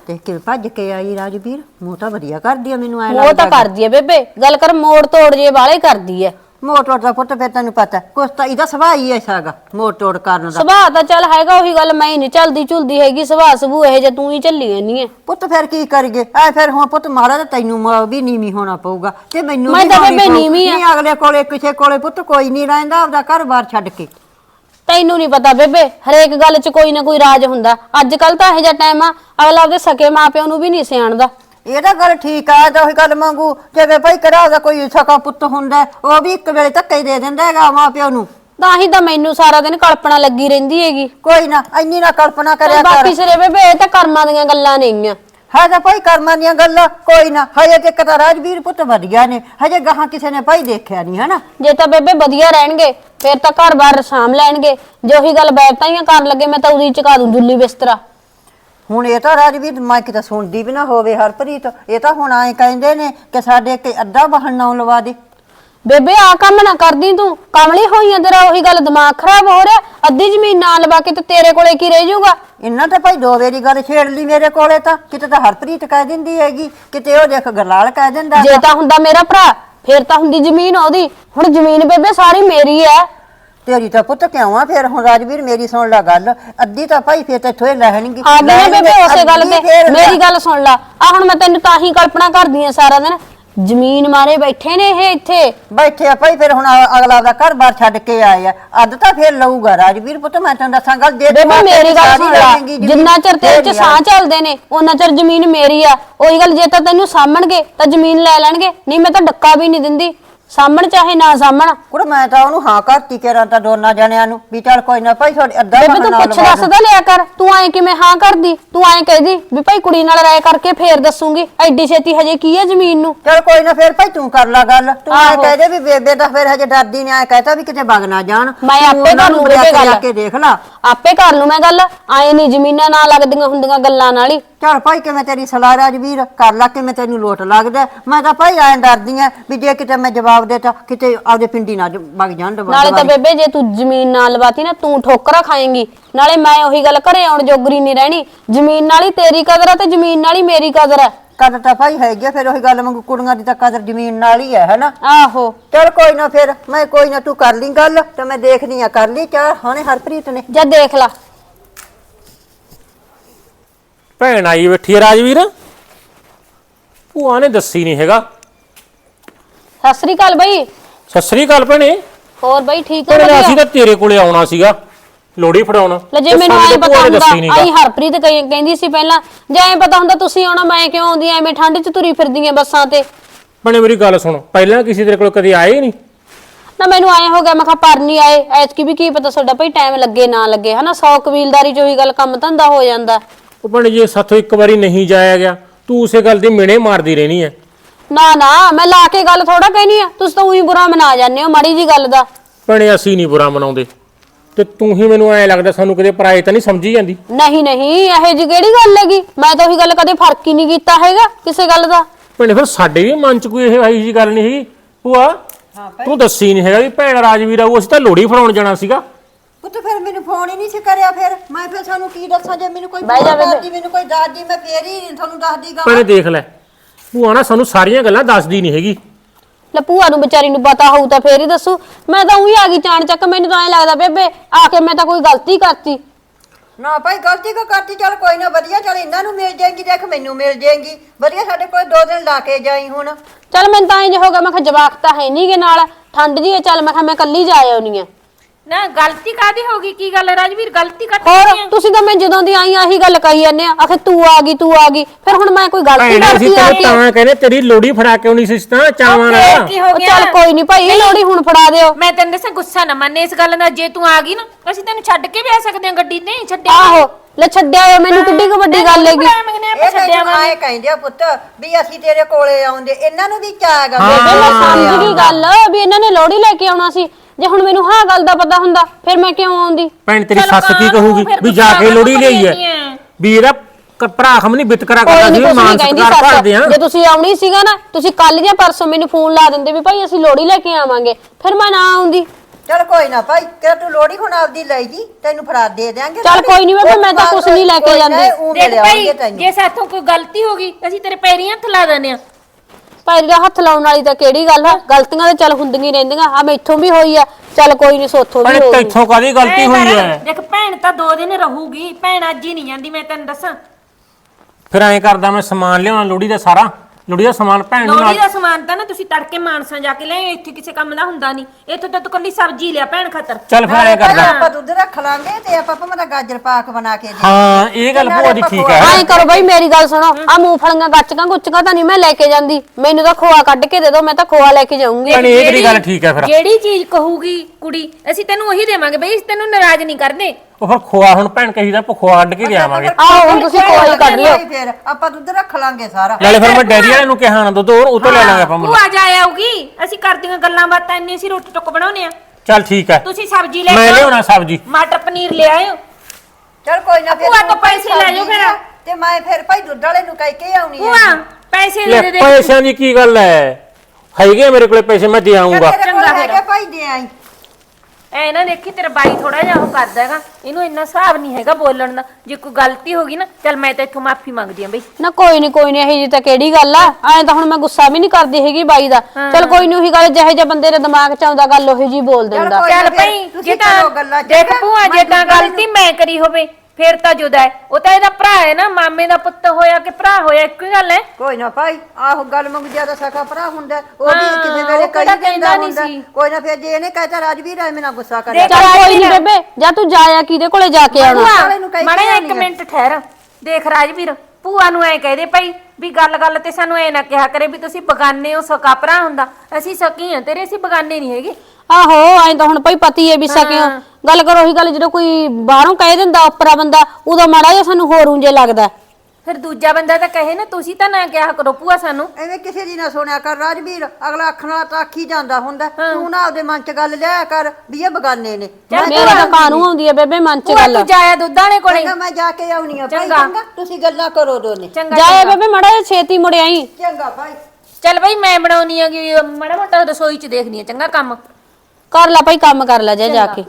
ਦੇਖ ਕੇ ਭੱਜ ਕੇ ਆਈ ਰਾਜਵੀਰ। ਮੂੰਹ ਤਾਂ ਵਧੀਆ ਕਰਦੀ ਆ ਮੈਨੂੰ ਐ ਉਹ ਤਾਂ ਕਰਦੀ ਐ ਬੇਬੇ। ਗੱਲ ਕਰ ਮੋੜ ਤੋੜ ਜੇ ਵਾਲੇ ਕਰਦੀ ਐ ਮੋੜ ਤੋੜ ਦਾ ਪੁੱਤ ਫਿਰ ਤੈਨੂੰ ਪਤਾ ਕੁਛ ਤਾਂ ਇਹਦਾ ਸੁਭਾਅ ਹੀ ਐਸਾ ਹੈਗਾ ਮੋੜ ਤੋੜ ਕਰਨ ਦਾ। ਸੁਭਾਅ ਤਾਂ ਚੱਲ ਹੈਗਾ ਉਹੀ ਗੱਲ ਮੈਂ ਨਹੀਂ ਚੱਲਦੀ ਝੁਲਦੀ ਹੈਗੀ ਸੁਭਾਅ ਸਬੂ ਇਹ ਜੇ ਤੂੰ ਹੀ ਚੱਲੀ ਜਾਂਦੀ ਐ। ਪੁੱਤ ਫਿਰ ਕੀ ਕਰੀਏ? ਐ ਫਿਰ ਹੁਣ ਪੁੱਤ ਮਾਰਾ ਤਾਂ ਤੈਨੂੰ ਮ- ਵੀ ਨੀਵੀਂ ਹੋਣਾ ਪਊਗਾ ਤੇ ਮੈਨੂੰ ਮੈਂ ਤਾਂ ਬੇਬੇ। ਨੀਵੀਂ ਆ। ਨਹੀਂ ਅਗਲੇ ਕੋਲੇ ਕਿਸੇ ਕੋਲੇ ਪੁੱਤ ਕੋਈ ਨਹੀਂ ਰਹਿੰਦਾ ਆਪਦਾ ਘਰ-ਬਾਰ ਛੱਡ ਕੇ। ਤੈਨੂੰ ਨਹੀਂ ਪਤਾ ਬੇਬੇ ਹਰੇਕ ਗੱਲ 'ਚ ਕੋਈ ਨਾ ਕੋਈ ਰਾਜ ਹੁੰਦਾ। ਅੱਜ ਕੱਲ ਤਾਂ ਇਹੋ ਜਿਹਾ ਟਾਈਮ ਆ ਅਗਲਾ ਉਹਦੇ ਸਕੇ ਮਾਪਿਆਂ ਨੂੰ ਵੀ ਨਹੀਂ ਸਿਆਣਦਾ। ਇਹ ਤਾਂ ਗੱਲ ਠੀਕ ਆ ਤਾਂ ਉਹੀ ਗੱਲ ਮੰਗੂ। ਜਿਵੇਂ ਭਾਈ ਕਰਾ ਦਾ ਕੋਈ ਸਕਾ ਪੁੱਤ ਹੁੰਦਾ ਉਹ ਵੀ ਇੱਕ ਵੇਲੇ ਧੱਕੇ ਹੀ ਦੇ ਦਿੰਦਾ ਹੈਗਾ ਮਾਂ ਪਿਓ ਨੂੰ। ਤਾਂ ਹੀ ਤਾਂ ਮੈਨੂੰ ਸਾਰਾ ਦਿਨ ਕਲਪਨਾ ਲੱਗੀ ਰਹਿੰਦੀ ਹੈਗੀ। ਕੋਈ ਨਾ ਇੰਨੀ ਨਾ ਕਲਪਨਾ ਕਰਿਆ ਕਰ ਬਾਕੀ ਸਿਰੇ ਬੇਬੇ ਇਹ ਤਾਂ ਕਰਮਾਂ ਦੀਆਂ ਗੱਲਾਂ ਨੇਗੀਆਂ। ਹਾਂ ਤਾਂ ਭਾਈ ਕਰਮਾਂ ਦੀਆਂ ਗੱਲਾਂ ਕੋਈ ਨਾ। ਹਜੇ ਤੇ ਕਤਾ ਰਾਜਵੀਰ ਪੁੱਤ ਵਧੀਆ ਨੇ। ਹਜੇ ਗਾਹਾਂ ਕਿਸੇ ਨੇ ਭਾਈ ਦੇਖਿਆ ਨਹੀਂ ਹਨਾ? ਜੇ ਤਾਂ ਬੇਬੇ ਵਧੀਆ ਰਹਿਣਗੇ ਫਿਰ ਤਾਂ ਘਰ-ਬਾਰ ਸਾਂਭ ਲੈਣਗੇ। ਜੇ ਉਹੀ ਗੱਲ ਬੈਠਾਈਆਂ ਕਰਨ ਲੱਗੇ ਮੈਂ ਤਾਂ ਉਹਦੀ ਚਕਾ ਦੂੰ ਜੁੱਲੀ ਬਿਸਤਰਾ। ਹੁਣ ਇਹ ਤਾਂ ਰਾਜਵੀਰ ਮੈਂ ਕਿਤੇ ਸੁਣਦੀ ਵੀ ਨਾ ਹੋਵੇ ਹਰਪ੍ਰੀਤ। ਇਹ ਤਾਂ ਹੁਣ ਐਂ ਕਹਿੰਦੇ ਨੇ ਕਿ ਸਾਡੇ ਕਿ ਅੱਧਾ ਵਾਹਣ ਨਾ ਲਵਾ ਦੇ। ਬੇਬੇ ਆ ਕੰਮ ਨਾ ਕਰਦੀ ਤੂੰ। ਕਮਲੀ ਹੋਈ ਆ ਤੇਰਾ ਉਹੀ ਗੱਲ ਦਿਮਾਗ ਖਰਾਬ ਹੋ ਰਿਹਾ। ਅੱਧੀ ਜ਼ਮੀਨ ਨਾ ਲਵਾ ਕੇ ਤੇ ਤੇਰੇ ਕੋਲੇ ਕੀ ਰਹਿ ਜਾਊਗਾ? ਇੰਨਾ ਤਾਂ ਭਾਈ ਦੋ ਵੇਰੀ ਗੱਲ ਛੇੜ ਲਈ ਮੇਰੇ ਕੋਲੇ ਤਾਂ। ਕਿਤੇ ਤਾਂ ਹਰਪ੍ਰੀਤ ਕਹਿ ਦਿੰਦੀ ਹੈਗੀ ਕਿਤੇ ਉਹ ਦੇਖ ਗਰਲਾਲ ਕਹਿ ਦਿੰਦਾ ਜੇ ਤਾਂ ਹੁੰਦਾ ਮੇਰਾ ਭਰਾ ਫਿਰ ਤਾਂ ਹੁੰਦੀ ਜ਼ਮੀਨ ਉਹਦੀ। ਹੁਣ ਜ਼ਮੀਨ ਬੇਬੇ ਸਾਰੀ ਮੇਰੀ ਐ। ਤੇਰੀ ਤਾਂ ਪੁੱਤ ਕਿਉਂ ਆ ਫਿਰ? ਹੁਣ ਰਾਜਵੀਰ ਮੇਰੀ ਸੁਣ ਲੈ ਗੱਲ। ਅੱਧੀ ਤਾਂ ਭਾਈ ਫਿਰ ਤੇ ਥੋੜੇ ਲੈਣਗੇ। ਆ ਲੈਣਗੇ, ਬੇਬੇ ਉਸੇ ਗੱਲ ਤੇ। ਮੇਰੀ ਗੱਲ ਸੁਣ ਲਾ। ਆ ਹੁਣ ਮੈਂ ਤੈਨੂੰ ਤਾਂ ਹੀ ਕਲਪਨਾ ਕਰਦੀ ਆ ਸਾਰਾ ਦਿਨ। ਜ਼ਮੀਨ ਮਾਰੇ ਬੈਠੇ ਨੇ ਇਹ ਇੱਥੇ। ਬੈਠੇ ਆ ਭਾਈ ਫਿਰ ਹੁਣ ਅ- ਅਗਲਾ ਦਾ ਘਰ-ਬਾਰ ਛੱਡ ਕੇ ਆਏ ਆ। ਅੱਧ ਤਾਂ ਫਿਰ ਲਊਗਾ। ਰਾਜਵੀਰ ਪੁੱਤ ਮੈਂ ਤੈਨੂੰ ਦੱਸਾਂ ਗੱਲ ਜੇ ਬੇਬੇ ਤੂੰ ਮੇਰੀ ਗੱਲ ਸਾਰੀ ਸੁਣ ਲਾ। ਲੈਣਗੀ ਜ਼ਮੀਨ, ਜਿੰਨਾ ਚਿਰ ਤੇਰੇ ਚ ਸਾਹ ਚੱਲਦੇ ਨੇ ਉਹਨਾਂ ਚਿਰ ਜ਼ਮੀਨ ਮੇਰੀ ਆ। ਉਹੀ ਗੱਲ ਜੇ ਤਾਂ ਤੈਨੂੰ ਸਾਂਭਣਗੇ ਤਾਂ ਜ਼ਮੀਨ ਲੈ ਲੈਣਗੇ। ਨਹੀਂ ਮੈਂ ਤਾਂ ਡੱਕਾ ਵੀ ਨਹੀਂ ਦਿੰਦੀ। ਸਾਂਭਣ ਚਾਹੇ ਨਾ ਸਾਂਭਣ ਕੁੜ ਮੈਂ ਤਾਂ ਉਹਨੂੰ ਹਾਂ ਕਰਤੀ ਕਰਾਂ ਤਾਂ ਦੋਨਾਂ ਜਣਿਆਂ ਨੂੰ ਵੀ ਚੱਲ ਕੋਈ ਨਾ ਭਾਈ ਤੁਹਾਡੇ ਅੱਧਾ ਬੇਬੇ ਤੂੰ ਪੁੱਛ ਲਵਾ ਦੱਸ ਦੂੰ। ਤਾਂ ਲਿਆ ਕਰ ਤੂੰ ਐਂ ਕਿਵੇਂ ਹਾਂ ਕਰਦੀ ਤੂੰ ਐਂ ਕਹਿਦੀ ਵੀ ਭਾਈ ਕੁੜੀ ਨਾਲ ਰਾਏ ਕਰਕੇ ਫੇਰ ਦੱਸੂਗੀ ਐਡੀ ਛੇਤੀ ਹਜੇ ਕੀ ਹੈ ਜ਼ਮੀਨ ਨੂੰ ਚੱਲ ਕੋਈ ਨਾ ਫਿਰ ਭਾਈ ਤੂੰ ਕਰ ਲਾ ਗੱਲ ਤੂੰ ਐ। ਕਹਿ ਦੇ ਵੀ ਬੇਬੇ ਤਾਂ ਫਿਰ ਹਜੇ ਡਰਦੀ ਨੇ ਐ ਕਹਤਾ ਵੀ ਕਿਤੇ ਵਗ ਨਾ ਜਾਣ ਮੈਂ ਆਪੇ ਉਹਨਾਂ ਕਰ ਨੂੰ ਲੂੰਗੀ ਲਿਆ ਕੇ ਗੱਲ। ਕੇ ਦੇਖ ਲਾ ਆਪੇ ਕਰ ਲੂ ਮੈਂ ਗੱਲ। ਆਏ ਨਹੀਂ ਜ਼ਮੀਨਾਂ ਨਾ ਲੱਗਦੀਆਂ ਹੁੰਦੀਆਂ ਗੱਲਾਂ ਨਾਲ ਹੀ। ਚੱਲ ਭਾਈ ਕਿਵੇਂ ਤੇਰੀ ਸਲਾਹ ਰਾਜਵੀਰ? ਕਰ ਲਾ ਕਿਵੇਂ ਤੈਨੂੰ ਲੋਟ ਲੱਗਦਾ। ਮੈਂ ਤਾਂ ਭਾਈ ਐਂ ਡਰਦੀ ਆ ਵੀ ਜੇ ਕਿਤੇ ਮੈਂ ਜਵਾਬ ਦੇਤਾ ਕਿਤੇ ਆਪਦੇ ਪਿੰਡੀ ਨਾ ਵਗ ਜਾਣ ਦਵਾ ਨਾਲੇ ਤਾਂ ਬੇਬੇ ਜੇ ਤੂੰ ਜ਼ਮੀਨ ਨਾਲ ਲਵਾਤੀ ਨਾ ਤੂੰ ਠੋਕਰਾ ਖਾਏਂਗੀ। ਨਾਲੇ ਮੈਂ ਉਹੀ ਗੱਲ ਘਰੇ ਆਉਣ ਜੋਗਰੀ ਨਹੀਂ ਰਹਿਣੀ। ਜ਼ਮੀਨ ਨਾਲ ਹੀ ਤੇਰੀ ਕਦਰ ਹੈ ਤੇ ਜ਼ਮੀਨ ਨਾਲ ਹੀ ਮੇਰੀ ਕਦਰ ਹੈ ਕਦਰ ਤਾਂ ਭਾਈ ਹੈਗੀ ਆ, ਫਿਰ ਉਹੀ ਗੱਲ ਮੰਗੂ ਕੁੜੀਆਂ ਦੀ ਤਾਂ ਕਦਰ ਜ਼ਮੀਨ ਨਾਲ ਹੀ ਹੈ ਹੈਨਾ ਆਹੋ। ਚੱਲ ਕੋਈ ਨਾ ਫਿਰ ਮੈਂ ਕੋਈ ਨਾ ਤੂੰ ਕਰ ਲਈ ਗੱਲ ਤੇ ਮੈਂ ਦੇਖਦੀ ਆ ਕਰ ਲਈ ਚਾਹ ਹੁਣੇ ਹਰਪ੍ਰੀਤ ਨੇ। ਜਾ ਦੇਖ ਲਾ। ਭੈਣ ਆਈ ਬੈਠੀ ਹੈ ਰਾਜਵੀਰ। ਭੂਆ ਨੇ ਦੱਸੀ ਨਹੀਂ ਹੈਗਾ। ਸਤਿ ਸ੍ਰੀ ਅਕਾਲ ਬਈ। ਸਤਿ ਸ੍ਰੀ ਅਕਾਲ ਭੈਣੇ। ਹੋਰ ਬਈ ਠੀਕ ਹੈ ਭੈਣੇ ਅਸੀਂ ਤਾਂ ਤੇਰੇ ਕੋਲੇ ਆਉਣਾ ਸੀਗਾ। ਲੋੜੀ ਫੜਾਉਣ? ਲੈ ਜੇ ਤੇ ਮੈਨੂੰ ਸਾਨੂੰ ਐ ਤਾਂ ਪਤਾ ਭੂਆ ਨੇ ਹੁੰਦਾ ਦੱਸੀ। ਆਈ ਹਰਪ੍ਰੀਤ ਕਹੀ- ਕਹਿੰਦੀ ਸੀ ਪਹਿਲਾਂ ਜੇ ਐ ਪਤਾ ਹੁੰਦਾ ਤੁਸੀਂ ਆਉਣਾ ਮੈਂ ਕਿਉਂ ਆਉਂਦੀ ਐਵੇਂ ਠੰਡ 'ਚ ਤੁਰੀ ਫਿਰਦੀ ਐ ਬੱਸਾਂ ਤੇ। ਭੈਣੇ ਮੇਰੀ ਗੱਲ ਸੁਣ ਪਹਿਲਾਂ ਕਿਸੇ ਤੇਰੇ ਕੋਲ ਕਦੇ ਆਏ ਹੀ ਨਹੀਂ? ਨਾ ਮੈਨੂੰ ਆਏ ਹੋ ਗਿਆ ਮੈਂ ਕਿਹਾ ਪਰ ਨਹੀਂ ਆਏ ਐਤਕੀ ਵੀ ਕੀ ਪਤਾ ਤੁਹਾਡਾ ਭਈ ਟਾਈਮ ਲੱਗੇ ਨਾ ਲੱਗੇ ਹਨਾ? 100 ਕਬੀਲਦਾਰੀ 'ਚ ਉਹੀ ਗੱਲ ਕੰਮ ਧੰਦਾ ਹੋ ਜਾਂਦਾ। ਉਹ ਭੈਣੇ ਜੇ ਸਾਥੋਂ ਇੱਕ ਵਾਰੀ ਨਹੀਂ ਜਾਇਆ ਗਿਆ ਤੂੰ ਉਸੇ ਗੱਲ ਦੀ ਮਿਹਣੇ ਮਾਰਦੀ ਰਹਿਣੀ ਹੈ ਨਾ ਨਾ ਮੈਂ ਲਾ ਕੇ ਗੱਲ ਥੋੜਾ ਕਹਿਨੀ ਆ ਤੁਸੀਂ ਤਾਂ ਉਹੀ ਬੁਰਾ ਮਨਾ ਜਾਂਦੇ ਹੋ ਮਾੜੀ ਜੀ ਗੱਲ ਦਾ। ਭੈਣੇ ਅਸੀਂ ਨਹੀਂ ਬੁਰਾ ਮਨਾਉਂਦੇ। ਤੇ ਤੂੰ ਹੀ ਮੈਨੂੰ ਐ ਲੱਗਦਾ ਸਾਨੂੰ ਕਿਤੇ ਪਰਾਏ ਤਾਂ ਨਹੀਂ ਸਮਝੀ ਜਾਂਦੀ? ਨਹੀਂ ਨਹੀਂ ਇਹੋ ਜੀ ਕਿਹੜੀ ਗੱਲ ਹੈਗੀ? ਮੈਂ ਤਾਂ ਉਹੀ ਗੱਲ ਕਦੇ ਫ਼ਰਕ ਹੀ ਨਹੀਂ ਕੀਤਾ ਹੈਗਾ ਕਿਸੇ ਗੱਲ ਦਾ। ਭੈਣੇ ਫਿਰ ਸਾਡੇ ਵੀ ਮਨ ਚ ਕੋਈ ਇਹ ਇਹੀ ਜੀ ਗੱਲ ਨਹੀਂ ਹੈਗੀ ਭੂਆ ਤੂੰ ਦੱਸੀ ਨਹੀਂ ਹੈਗਾ ਵੀ ਭੈਣ ਰਾਜਵੀਰ ਆਊ ਅਸੀਂ ਤਾਂ ਲੋੜੀ ਫੜਾਉਣ ਜਾਣਾ ਸੀਗਾ। ਪੁੱਤ ਫਿਰ ਮੈਨੂੰ ਫੋਨ ਹੀ ਨਹੀਂ ਸੀ ਕਰਿਆ ਫਿਰ। ਮੈਂ ਫਿਰ ਤੁਹਾਨੂੰ ਕੀ ਦੱਸਾਂ ਜੇ ਮੈਨੂੰ ਕੋਈ ਬਹਿ ਜਾ ਫੋਨ ਕਰਦੀ ਮੈਨੂੰ ਕੋਈ ਦੱਸਦੀ ਮੈਂ ਫੇਰ ਹੀ ਤੁਹਾਨੂੰ ਦੱਸਦੀਗਾ ਭੈਣੇ ਦੇਖ ਲੈ। ਭੂਆ ਨਾ ਸਾਨੂੰ ਸਾਰੀਆਂ ਗੱਲਾਂ ਦੱਸਦੀ ਨਹੀਂ ਹੈਗੀ। ਲੈ ਭੂਆ ਨੂੰ ਵਿਚਾਰੀ ਨੂੰ ਪਤਾ ਹੋਊ ਤਾਂ ਫੇਰ ਹੀ ਦੱਸੂ। ਮੈਂ ਤਾਂ ਉਹੀ ਆ ਗਈ ਚਾਣ ਚੱਕ ਮੈਨੂੰ ਤਾਂ ਐ ਲੱਗਦਾ ਬੇਬੇ ਆ ਕੇ ਮੈਂ ਤਾਂ ਕੋਈ ਗਲਤੀ ਕਰਤੀ। ਨਾ ਭਾਈ ਗਲਤੀ ਕੋ ਕਰਤੀ? ਚੱਲ ਕੋਈ ਨਾ ਵਧੀਆ ਚੱਲ ਇਹਨਾਂ ਨੂੰ ਮਿਲ ਜਾਏਗੀ ਦੇਖ ਮੈਨੂੰ ਮਿਲ ਜਾਏਗੀ। ਵਧੀਆ ਸਾਡੇ ਕੋਲ ਦੋ ਦਿਨ ਲਾ ਕੇ ਜਾਈ ਹੁਣ। ਚੱਲ ਮੈਨੂੰ ਤਾਂ ਇੰਜ ਹੋ ਗਿਆ ਮੈਂ ਕਿਹਾ ਜਵਾਕ ਤਾਂ ਹੈ ਨਹੀਂਗੇ ਨਾਲ। ਠੰਡ ਜੀ ਹੈ ਚੱਲ ਮੈਂ ਕਿਹਾ ਮੈਂ ਕੱਲੀ ਜਾ ਆਉਣੀ ਆ। ਨਾ ਗਲਤੀ ਕਾਦੀ ਹੋ ਗਈ? ਕੀ ਗੱਲ ਹੈ ਰਾਜਵੀਰ? ਗਲਤੀ ਕਰਤੀ ਹੋਰ ਤੁਸੀਂ ਤਾਂ ਮੈਂ ਜਦੋਂ ਦੀ ਆਈ ਆਹੀ ਗੱਲ ਕਹੀ ਜਾਂਦੇ ਆ। ਆਖੇ ਤੂੰ ਆ ਗਈ ਤੂੰ ਆ ਗਈ। ਫਿਰ ਹੁਣ ਮੈਂ ਕੋਈ ਗਲਤੀ ਭੈਣੇ ਅਸੀਂ ਕਰਤੀ ਆ? ਤੈਨੂੰ ਤਾਂ ਕਹਿੰਦੇ ਤੇਰੀ ਲੋੜੀ ਫੜਾ ਕੇ ਆਉਣੀ ਸੀ ਤਾਂ ਚਾਵਾਂ ਨਾਲ। ਕੀ ਹੋ ਉਹ ਗਿਆ? ਚੱਲ ਕੋਈ ਨਹੀਂ ਭਾਈ ਇਹ ਲੋੜੀ ਹੁਣ ਫੜਾ ਦਿਓ। ਮੈਂ ਤੈਨੂੰ ਦੱਸਾਂ ਗੁੱਸਾ ਨਾ ਮੰਨੇ ਇਸ ਗੱਲ ਦਾ। ਜੇ ਤੂੰ ਆ ਗਈ ਨਾ ਅਸੀਂ ਤੈਨੂੰ ਛੱਡ ਕੇ ਵੀ ਆ ਸਕਦੇ ਹਾਂ ਗੱਡੀ ਨਹੀਂ ਛੱਡਿਆ ਆਹੋ ਲੈ ਛੱਡਿਆ ਹੋਇਆ ਮੈਨੂੰ ਕਿੱਡੀ ਕੁ ਵੱਡੀ ਗੱਲ ਹੈਗੀ। ਇਹ ਛੱਡਿਆ ਤੈਨੂੰ ਆਏ ਕਹਿੰਦੇ ਆ ਪੁੱਤ ਵੀ ਅਸੀਂ ਤੇਰੇ ਕੋਲੇ ਆਉਂਦੇ। ਇਹਨਾਂ ਨੂੰ ਵੀ ਚਾਹਗਾ ਬੇਬੇ ਮੈਂ ਸਮਝ ਗਈ ਗੱਲ ਵੀ ਇਹਨਾਂ ਨੇ ਲੋੜੀ ਲੈ ਕੇ ਆਉਣਾ ਸੀ। ਜੇ ਹੁਣ ਮੈਨੂੰ ਹਾਂ ਗੱਲ ਦਾ ਪਤਾ ਹੁੰਦਾ ਫਿਰ ਮੈਂ ਕਿਉਂ ਆਉਂਦੀ? ਭੈਣ ਤੇਰੀ ਚੱਲ ਸੱਸ ਕੀ ਕਾਹਨੂੰ ਕਹੂਗੀ? ਫਿਰ ਵੀ ਜਾ ਕੇ ਲੋੜੀ ਲਈ ਹੈ। ਵੀ ਇਹਦਾ ਕ- ਭਰਾ ਖਮ ਨਹੀਂ ਵਿਤਕਰਾ ਕੋਈ ਕਰਦਾ ਨਹੀਂ ਸੀ ਕੁਛ ਕਹਿੰਦੀ ਕਰਦੇ ਆ। ਜੇ ਤੁਸੀਂ ਆਉਣੀ ਸੀਗਾ ਨਾ ਤੁਸੀਂ ਕੱਲ ਜਾਂ ਪਰਸੋਂ ਮੈਨੂੰ ਫੋਨ ਲਾ ਦਿੰਦੇ ਵੀ ਭਾਈ ਅਸੀਂ ਲੋੜੀ ਲੈ ਕੇ ਆਵਾਂਗੇ ਫਿਰ ਮੈਂ ਨਾ ਆਉਂਦੀ। ਚੱਲ ਕੋਈ ਨਾ ਭਾਈ ਕਿ ਤੂੰ ਲੋੜੀ ਹੁਣ ਆਪਦੀ ਲੈ ਜੀ ਤੈਨੂੰ ਫੜਾ ਦੇ ਦਿਆਂਗੇ ਚੱਲ ਕੋਈ ਨੀ ਬੇਬੇ, ਮੈਂ ਤਾਂ ਕੁਛ ਨੀ ਲੈ ਕੇ ਜਾਂਦੀ। ਦੇਖ ਭਾਈ ਜੇ ਸਾਥੋਂ ਕੋਈ ਗਲਤੀ ਹੋ ਗਈ ਅਸੀਂ ਤੇਰੇ ਪੈਰੀਂ ਹੱਥ ਲਾ ਦਿੰਦੇ ਆ ਭਾਈ ਦਾ ਹੱਥ ਲਾਉਣ ਵਾਲੀ ਤਾਂ ਕਿਹੜੀ ਗੱਲ ਆ? ਗਲਤੀਆਂ ਤਾਂ ਚੱਲ ਹੁੰਦੀਆਂ ਹੀ ਰਹਿੰਦੀਆਂ ਆ ਮੈਥੋਂ ਵੀ ਹੋਈ ਆ ਚੱਲ ਕੋਈ ਨਹੀਂ ਸੋਥੋਂ ਵੀ ਭੈਣੇ ਹੋ ਗਈ ਤੈਥੋਂ ਕਾਦੀ ਗਲਤੀ ਐਂ ਹੋਈ ਹੈ ਦੇਖ ਭੈਣ ਤਾਂ ਦੋ ਦਿਨ ਰਹੂਗੀ ਭੈਣ ਅੱਜ ਹੀ ਨਹੀਂ ਜਾਂਦੀ ਮੈਂ ਤੈਨੂੰ ਦੱਸਾਂ। ਫਿਰ ਐਂ ਕਰਦਾ ਮੈਂ ਸਮਾਨ ਲਿਆਉਣਾ ਲੋੜੀ ਦਾ ਸਾਰਾ। ਲੋੜੀ ਦਾ ਸਮਾਨ ਭੈਣ ਨੂੰ ਲੋੜੀ ਨਾਲ ਦਾ ਸਮਾਨ ਤਾਂ ਨਾ ਤੁਸੀਂ ਤੜਕੇ ਮਾਨਸਾਂ ਜਾ ਕੇ ਲੈ ਇੱਥੇ ਕਿਸੇ ਕੰਮ ਦਾ ਹੁੰਦਾ ਨਹੀਂ। ਇੱਥੋਂ ਤਾਂ ਤੂੰ ਕੱਲੀ ਸਬਜ਼ੀ ਲਿਆ ਭੈਣ ਖਾਤਰ। ਚੱਲ ਫਿਰ ਐਂ ਕਰਦਾ। ਆਪਾਂ ਦੁੱਧ ਰੱਖ ਲਾਂਗੇ ਤੇ ਆਪਾਂ ਦਾ ਗਾਜਰ ਪਾਕ ਬਣਾ ਕੇ ਦੇ ਹਾਂ ਇਹ ਗੱਲ ਭੂਆ ਦੀ ਠੀਕ ਹੈ। ਐਂ ਕਰੋ ਭਾਈ ਮੇਰੀ ਗੱਲ ਸੁਣੋ। ਆ ਮੂੰਗਫਲੀਆਂ ਗੱਚਕਾਂ ਗੁੱਚਕਾਂ ਤਾਂ ਨਹੀਂ ਮੈਂ ਲੈ ਕੇ ਜਾਂਦੀ। ਮੈਨੂੰ ਤਾਂ ਖੋਆ ਕੱਢ ਕੇ ਦੇ ਦਿਓ ਮੈਂ ਤਾਂ ਖੋਆ ਲੈ ਕੇ ਜਾਊਂਗੀ। ਭੈਣੇ ਇਹ ਤੇਰੀ ਗੱਲ ਠੀਕ ਹੈ ਫਿਰ? ਜਿਹੜੀ ਚੀਜ਼ ਕਹੂਗੀ ਕੁੜੀ ਅਸੀਂ ਤੈਨੂੰ ਉਹੀ ਦੇਵਾਂਗੇ ਬਈ ਅਸੀਂ ਤੈਨੂੰ ਨਾਰਾਜ਼ ਨਹੀਂ ਕਰਦੇ। ਉਹ ਫਿਰ ਖੋਆ ਹੁਣ ਭੈਣ ਕਹੀ ਦਾ ਖੋਆ ਅੱਡ ਕੇ ਲਿਆਵਾਂਗੇ। ਆਹੋ ਹੁਣ ਤੁਸੀਂ ਕੋਈ ਕੱਢ ਲਿਓ। ਫਿਰ। ਆਪਾਂ ਦੁੱਧ ਰੱਖ ਲਾਂਗੇ ਸਾਰਾ। ਨਾਲੇ ਫਿਰ ਮੈਂ ਡੈਡੀ ਵਾਲੇ ਨੂੰ ਕਿਹਾ ਨਾ ਦੁੱਧ ਹੋਰ ਉਹ ਤੋਂ ਲੈ ਲਾਂਗੇ ਆਪਾਂ ਮੁੱਲ। ਭੂਆ ਜਾ ਆਊਗੀ। ਅਸੀਂ ਕਰਦੀਆਂ ਗੱਲਾਂ ਬਾਤਾਂ ਇੰਨੀ ਅਸੀਂ ਰੋਟੀ ਟੁੱਕ ਬਣਾਉਨੇ ਆ ਚੱਲ ਠੀਕ ਹੈ। ਤੁਸੀਂ ਸਬਜ਼ੀ ਲੈ ਮੈਂ ਆਓ। ਲਿਆਉਣਾ ਸਬਜ਼ੀ। ਮਟਰ ਪਨੀਰ ਲੈ ਆਇਓ। ਚਲ ਕੋਈ ਨਾ ਫਿਰ ਭੂਆ ਤੋਂ ਪੈਸੇ ਲੈ ਜਾਓ ਫਿਰ। ਤੇ ਮੈਂ ਫਿਰ ਭਾਈ ਦੁੱਧ ਵਾਲੇ ਨੂੰ ਕਹਿ ਕੇ ਆਉਣੀ ਭੂਆ ਪੈਸੇ ਦੇ ਲੈ ਦੇ ਦੇ। ਪੈਸਿਆਂ ਦੀ ਕੀ ਗੱਲ ਹੈ? ਹੈਗੇ ਆ ਮੇਰੇ ਕੋਲੇ ਪੈਸੇ ਮੈਂ ਦੇ ਕੋਲ ਚੰਗਾ ਫਿਰ। ਕੇ ਭਾਈ ਦੇ ਆਈ। ਐ ਨਾ ਦੇਖੀ ਤੇਰਾ ਬਾਈ ਥੋੜਾ ਜਿਹਾ ਉਹ ਕਰਦਾ ਹੈਗਾ। ਇਹਨੂੰ ਇੰਨਾ ਹਿਸਾਬ ਨਹੀਂ ਹੈਗਾ ਬੋਲਣ ਦਾ। ਜੇ ਕੋਈ ਗਲਤੀ ਹੋ ਗਈ ਨਾ ਚੱਲ ਮੈਂ ਤਾਂ ਇੱਥੋਂ ਮਾਫੀ ਮੰਗਦੀ ਆਂ ਬਈ। ਨਾ ਕੋਈ ਨਹੀਂ ਕੋਈ ਨਹੀਂ ਇਹੀ ਜੀ ਤਾਂ ਕਿਹੜੀ ਗੱਲ ਆ? ਐਂ ਤਾਂ ਹੁਣ ਮੈਂ ਗੁੱਸਾ ਵੀ ਨਹੀਂ ਕਰਦੀ ਹੈਗੀ ਬਾਈ ਦਾ। ਚਲ ਕੋਈ ਨਹੀਂ ਉਹੀ ਗੱਲ ਜਿਹੇ ਜਿਹੇ ਬੰਦੇ ਦੇ ਦਿਮਾਗ 'ਚ ਆਉਂਦਾ ਗੱਲ ਉਹੀ ਜੀ ਬੋਲ ਦਿੰਦਾ। ਕੋਈ ਚੱਲ ਨਾ ਫਿਰ ਭਾਈ ਤੁਸੀਂ ਜੇ ਕਰੋ ਤਾਂ ਗੱਲਾਂ, ਦੇਖ ਚੰਗਾ? ਭੂਆ ਜੇ ਮੈਂ ਤਾਂ ਦੁੱਧ ਵਾਲੇ ਗਲਤੀ ਮੈਂ ਕਰੀ ਹੋਵੇ। ਫੇਰ ਤਾਂ ਜੁਦਾ ਹੈ। ਉਹ ਤਾਂ ਇਹਦਾ ਭਰਾ ਹੈ ਨਾ ਮਾਮੇ ਦਾ ਪੁੱਤ ਹੋਇਆ ਕਿ ਭਰਾ ਹੋਇਆ ਇੱਕੋ ਹੀ ਗੱਲ ਹੈ। ਕੋਈ ਨਾ ਭਾਈ ਆਹ ਗੱਲ ਮੰਗ ਜ਼ਿਆਦਾ ਸਕਾ ਭਰਾ ਹੁੰਦਾ ਉਹ ਵੀ ਹਾਂ, ਕਿਸੇ ਵੇਲੇ ਉਹ ਕਈ ਕਿਹੜਾ ਦਿੰਦਾ ਕਹਿੰਦਾ ਨਹੀਂ ਹੁੰਦਾ। ਸੀ। ਕੋਈ ਨਾ ਫਿਰ ਜੇ ਇਹਨੇ ਕਹਿਤਾ ਰਾਜਵੀਰ ਐਵੇਂ ਨਾ ਗੁੱਸਾ ਕਰਿਆ ਦੇਖ- ਚਲ ਕੋਈ ਨਹੀਂ ਬੇਬੇ ਜਾਂ ਤੂੰ ਜਾਇਆ ਕਿਹਦੇ ਕੋਲੇ ਜਾ ਕੇ ਆਉਣਾ। ਵਾਲੇ ਨੂੰ ਕਹਿ ਕੇ ਮਾੜਾ ਜਿਹਾ ਇੱਕ ਆਉਣੀ ਆ। ਮਿੰਟ ਠਹਿਰ। ਦੇਖ ਰਾਜਵੀਰ ਭੂਆ ਨੂੰ ਐ ਕਹਦੇ ਭਾਈ ਵੀ ਗੱਲ ਗੱਲ ਤੇ ਸਾਨੂੰ ਐ ਨਾ ਕਿਹਾ ਕਰੇ ਵੀ ਤੁਸੀਂ ਬਗਾਨੇ ਹੋ ਸਕਾ ਭਰਾ ਹੁੰਦਾ। ਅਸੀਂ ਸਕੀ ਆ ਤੇਰੇ ਅਸੀਂ ਬਗਾਨੇ ਨਹੀਂ ਹੈਗੇ। ਆਹੋ ਐਂ ਤਾਂ ਹੁਣ ਭਾਈ ਪਤੀ ਹੈ। ਵੀ ਸਕਿਓ ਗੱਲ ਕਰੋ ਉਹੀ ਗੱਲ ਜਦੋਂ ਕੋਈ ਬਾਹਰੋਂ ਕਹਿ ਦਿੰਦਾ ਉੱਪਰਾ ਬੰਦਾ ਉਦੋਂ ਮਾੜਾ ਜਿਹਾ ਸਾਨੂੰ ਹੋਰ ਉਂਝੇ ਲੱਗਦਾ। ਫਿਰ ਦੂਜਾ ਬੰਦਾ ਤਾਂ ਕਹੇ ਨਾ ਤੁਸੀਂ ਤਾਂ ਨਾ ਕਿਹਾ ਕਰੋ ਭੂਆ ਸਾਨੂੰ। ਐਵੇਂ ਕਿਸੇ ਦੀ ਨਾ ਸੁਣਿਆ ਕਰ ਰਾਜਵੀਰ ਅਗਲਾ ਅੱਖ ਨਾਲ ਤਾਂ ਆਖੀ ਜਾਂਦਾ ਹੁੰਦਾ। ਤੂੰ ਨਾ ਆਪਦੇ ਮਨ 'ਚ ਗੱਲ ਲਿਆ ਕਰ ਵੀ ਇਹ ਬਗਾਨੇ ਨੇ। ਮੇਰੇ ਤਾਂ ਕਾਨੂੰ ਆਉਂਦੀ ਹੈ ਬੇਬੇ ਮਨ 'ਚ ਭੂਆ ਗੱਲ। ਤੂੰ ਜਾਇਆ ਦੁੱਧ ਵਾਲੇ ਕੋਲੇ। ਕਹਿੰਦਾ ਮੈਂ ਜਾ ਕੇ ਆਉਣੀ ਆ ਭਾਈ ਚੰਗਾ। ਚੰਗਾ। ਤੁਸੀਂ ਗੱਲਾਂ ਕਰੋ ਦੋਨੇ। ਚੰਗਾ ਜਾਇਆ ਚੰਗਾ। ਬੇਬੇ ਮਾੜਾ ਜਿਹਾ ਛੇਤੀ ਮੁੜ ਆਈ। ਚੰਗਾ ਭਾਈ। ਚੱਲ ਬਈ ਮੈਂ ਬਣਾਉਣੀ ਆ ਕਿ ਮਾੜਾ ਮੋਟਾ ਰਸੋਈ ਚ ਦੇਖਦੀ ਆ ਚੰਗਾ ਕੰਮ। ਕਰ ਲੈ ਭਾਈ ਕੰਮ ਕਰ ਲੈ ਜਾ ਜਾ ਕੇ।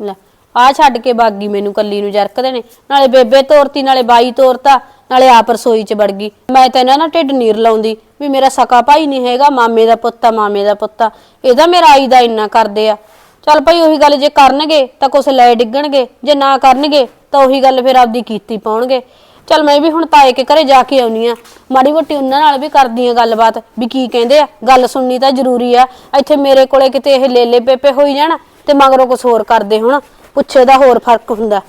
ਲੈ ਆ ਛੱਡ ਕੇ ਬਾਗੀ ਮੈਨੂੰ ਕੱਲੀ ਨੂੰ ਜਰਕਦੇ ਨੇ। ਨਾਲੇ ਬੇਬੇ ਤੋਰਤੀ ਨਾਲੇ ਬਾਈ ਤੋਰਤਾ ਨਾਲੇ ਆਪ ਰਸੋਈ 'ਚ ਵੜ ਗਈ। ਮੈਂ ਤਾਂ ਇਹਨਾਂ ਨਾਲ ਢਿੱਡ ਨੀਰ ਲਾਉਂਦੀ ਵੀ ਮੇਰਾ ਸਕਾ ਭਾਈ ਨਹੀਂ ਹੈਗਾ ਮਾਮੇ ਦਾ ਪੁੱਤ ਆ ਮਾਮੇ ਦਾ ਪੁੱਤ ਆ। ਇਹਦਾ ਮੇਰਾ ਆਈ ਦਾ ਇੰਨਾ ਕਰਦੇ ਆ। ਚੱਲ ਭਾਈ ਉਹੀ ਗੱਲ ਜੇ ਕਰਨਗੇ ਤਾਂ ਕੁਛ ਲੈ ਡਿੱਗਣਗੇ ਜੇ ਨਾ ਕਰਨਗੇ ਤਾਂ ਉਹੀ ਗੱਲ ਫਿਰ ਆਪਦੀ ਕੀਤੀ ਪਾਉਣਗੇ। ਚੱਲ ਮੈਂ ਵੀ ਹੁਣ ਤਾਏ ਕੇ ਘਰੇ ਜਾ ਕੇ ਆਉਣੀ ਆ। ਮਾੜੀ ਮੋਟੀ ਉਹਨਾਂ ਨਾਲ ਵੀ ਕਰਦੀ ਆ ਗੱਲਬਾਤ, ਵੀ ਕੀ ਕਹਿੰਦੇ ਆ। ਗੱਲ ਸੁਣਨੀ ਤਾਂ ਜ਼ਰੂਰੀ ਆ। ਇੱਥੇ ਮੇਰੇ ਕੋਲੇ ਕਿਤੇ ਇਹ ਲੇਲੇ ਪੇਪੇ ਹੋਈ ਜਾਣ ਤੇ ਮਗਰੋਂ ਕੁਛ ਹੋਰ ਕਰਦੇ ਹੁਣ। ਪੁੱਛੇ ਦਾ ਹੋਰ ਫ਼ਰਕ ਹੁੰਦਾ।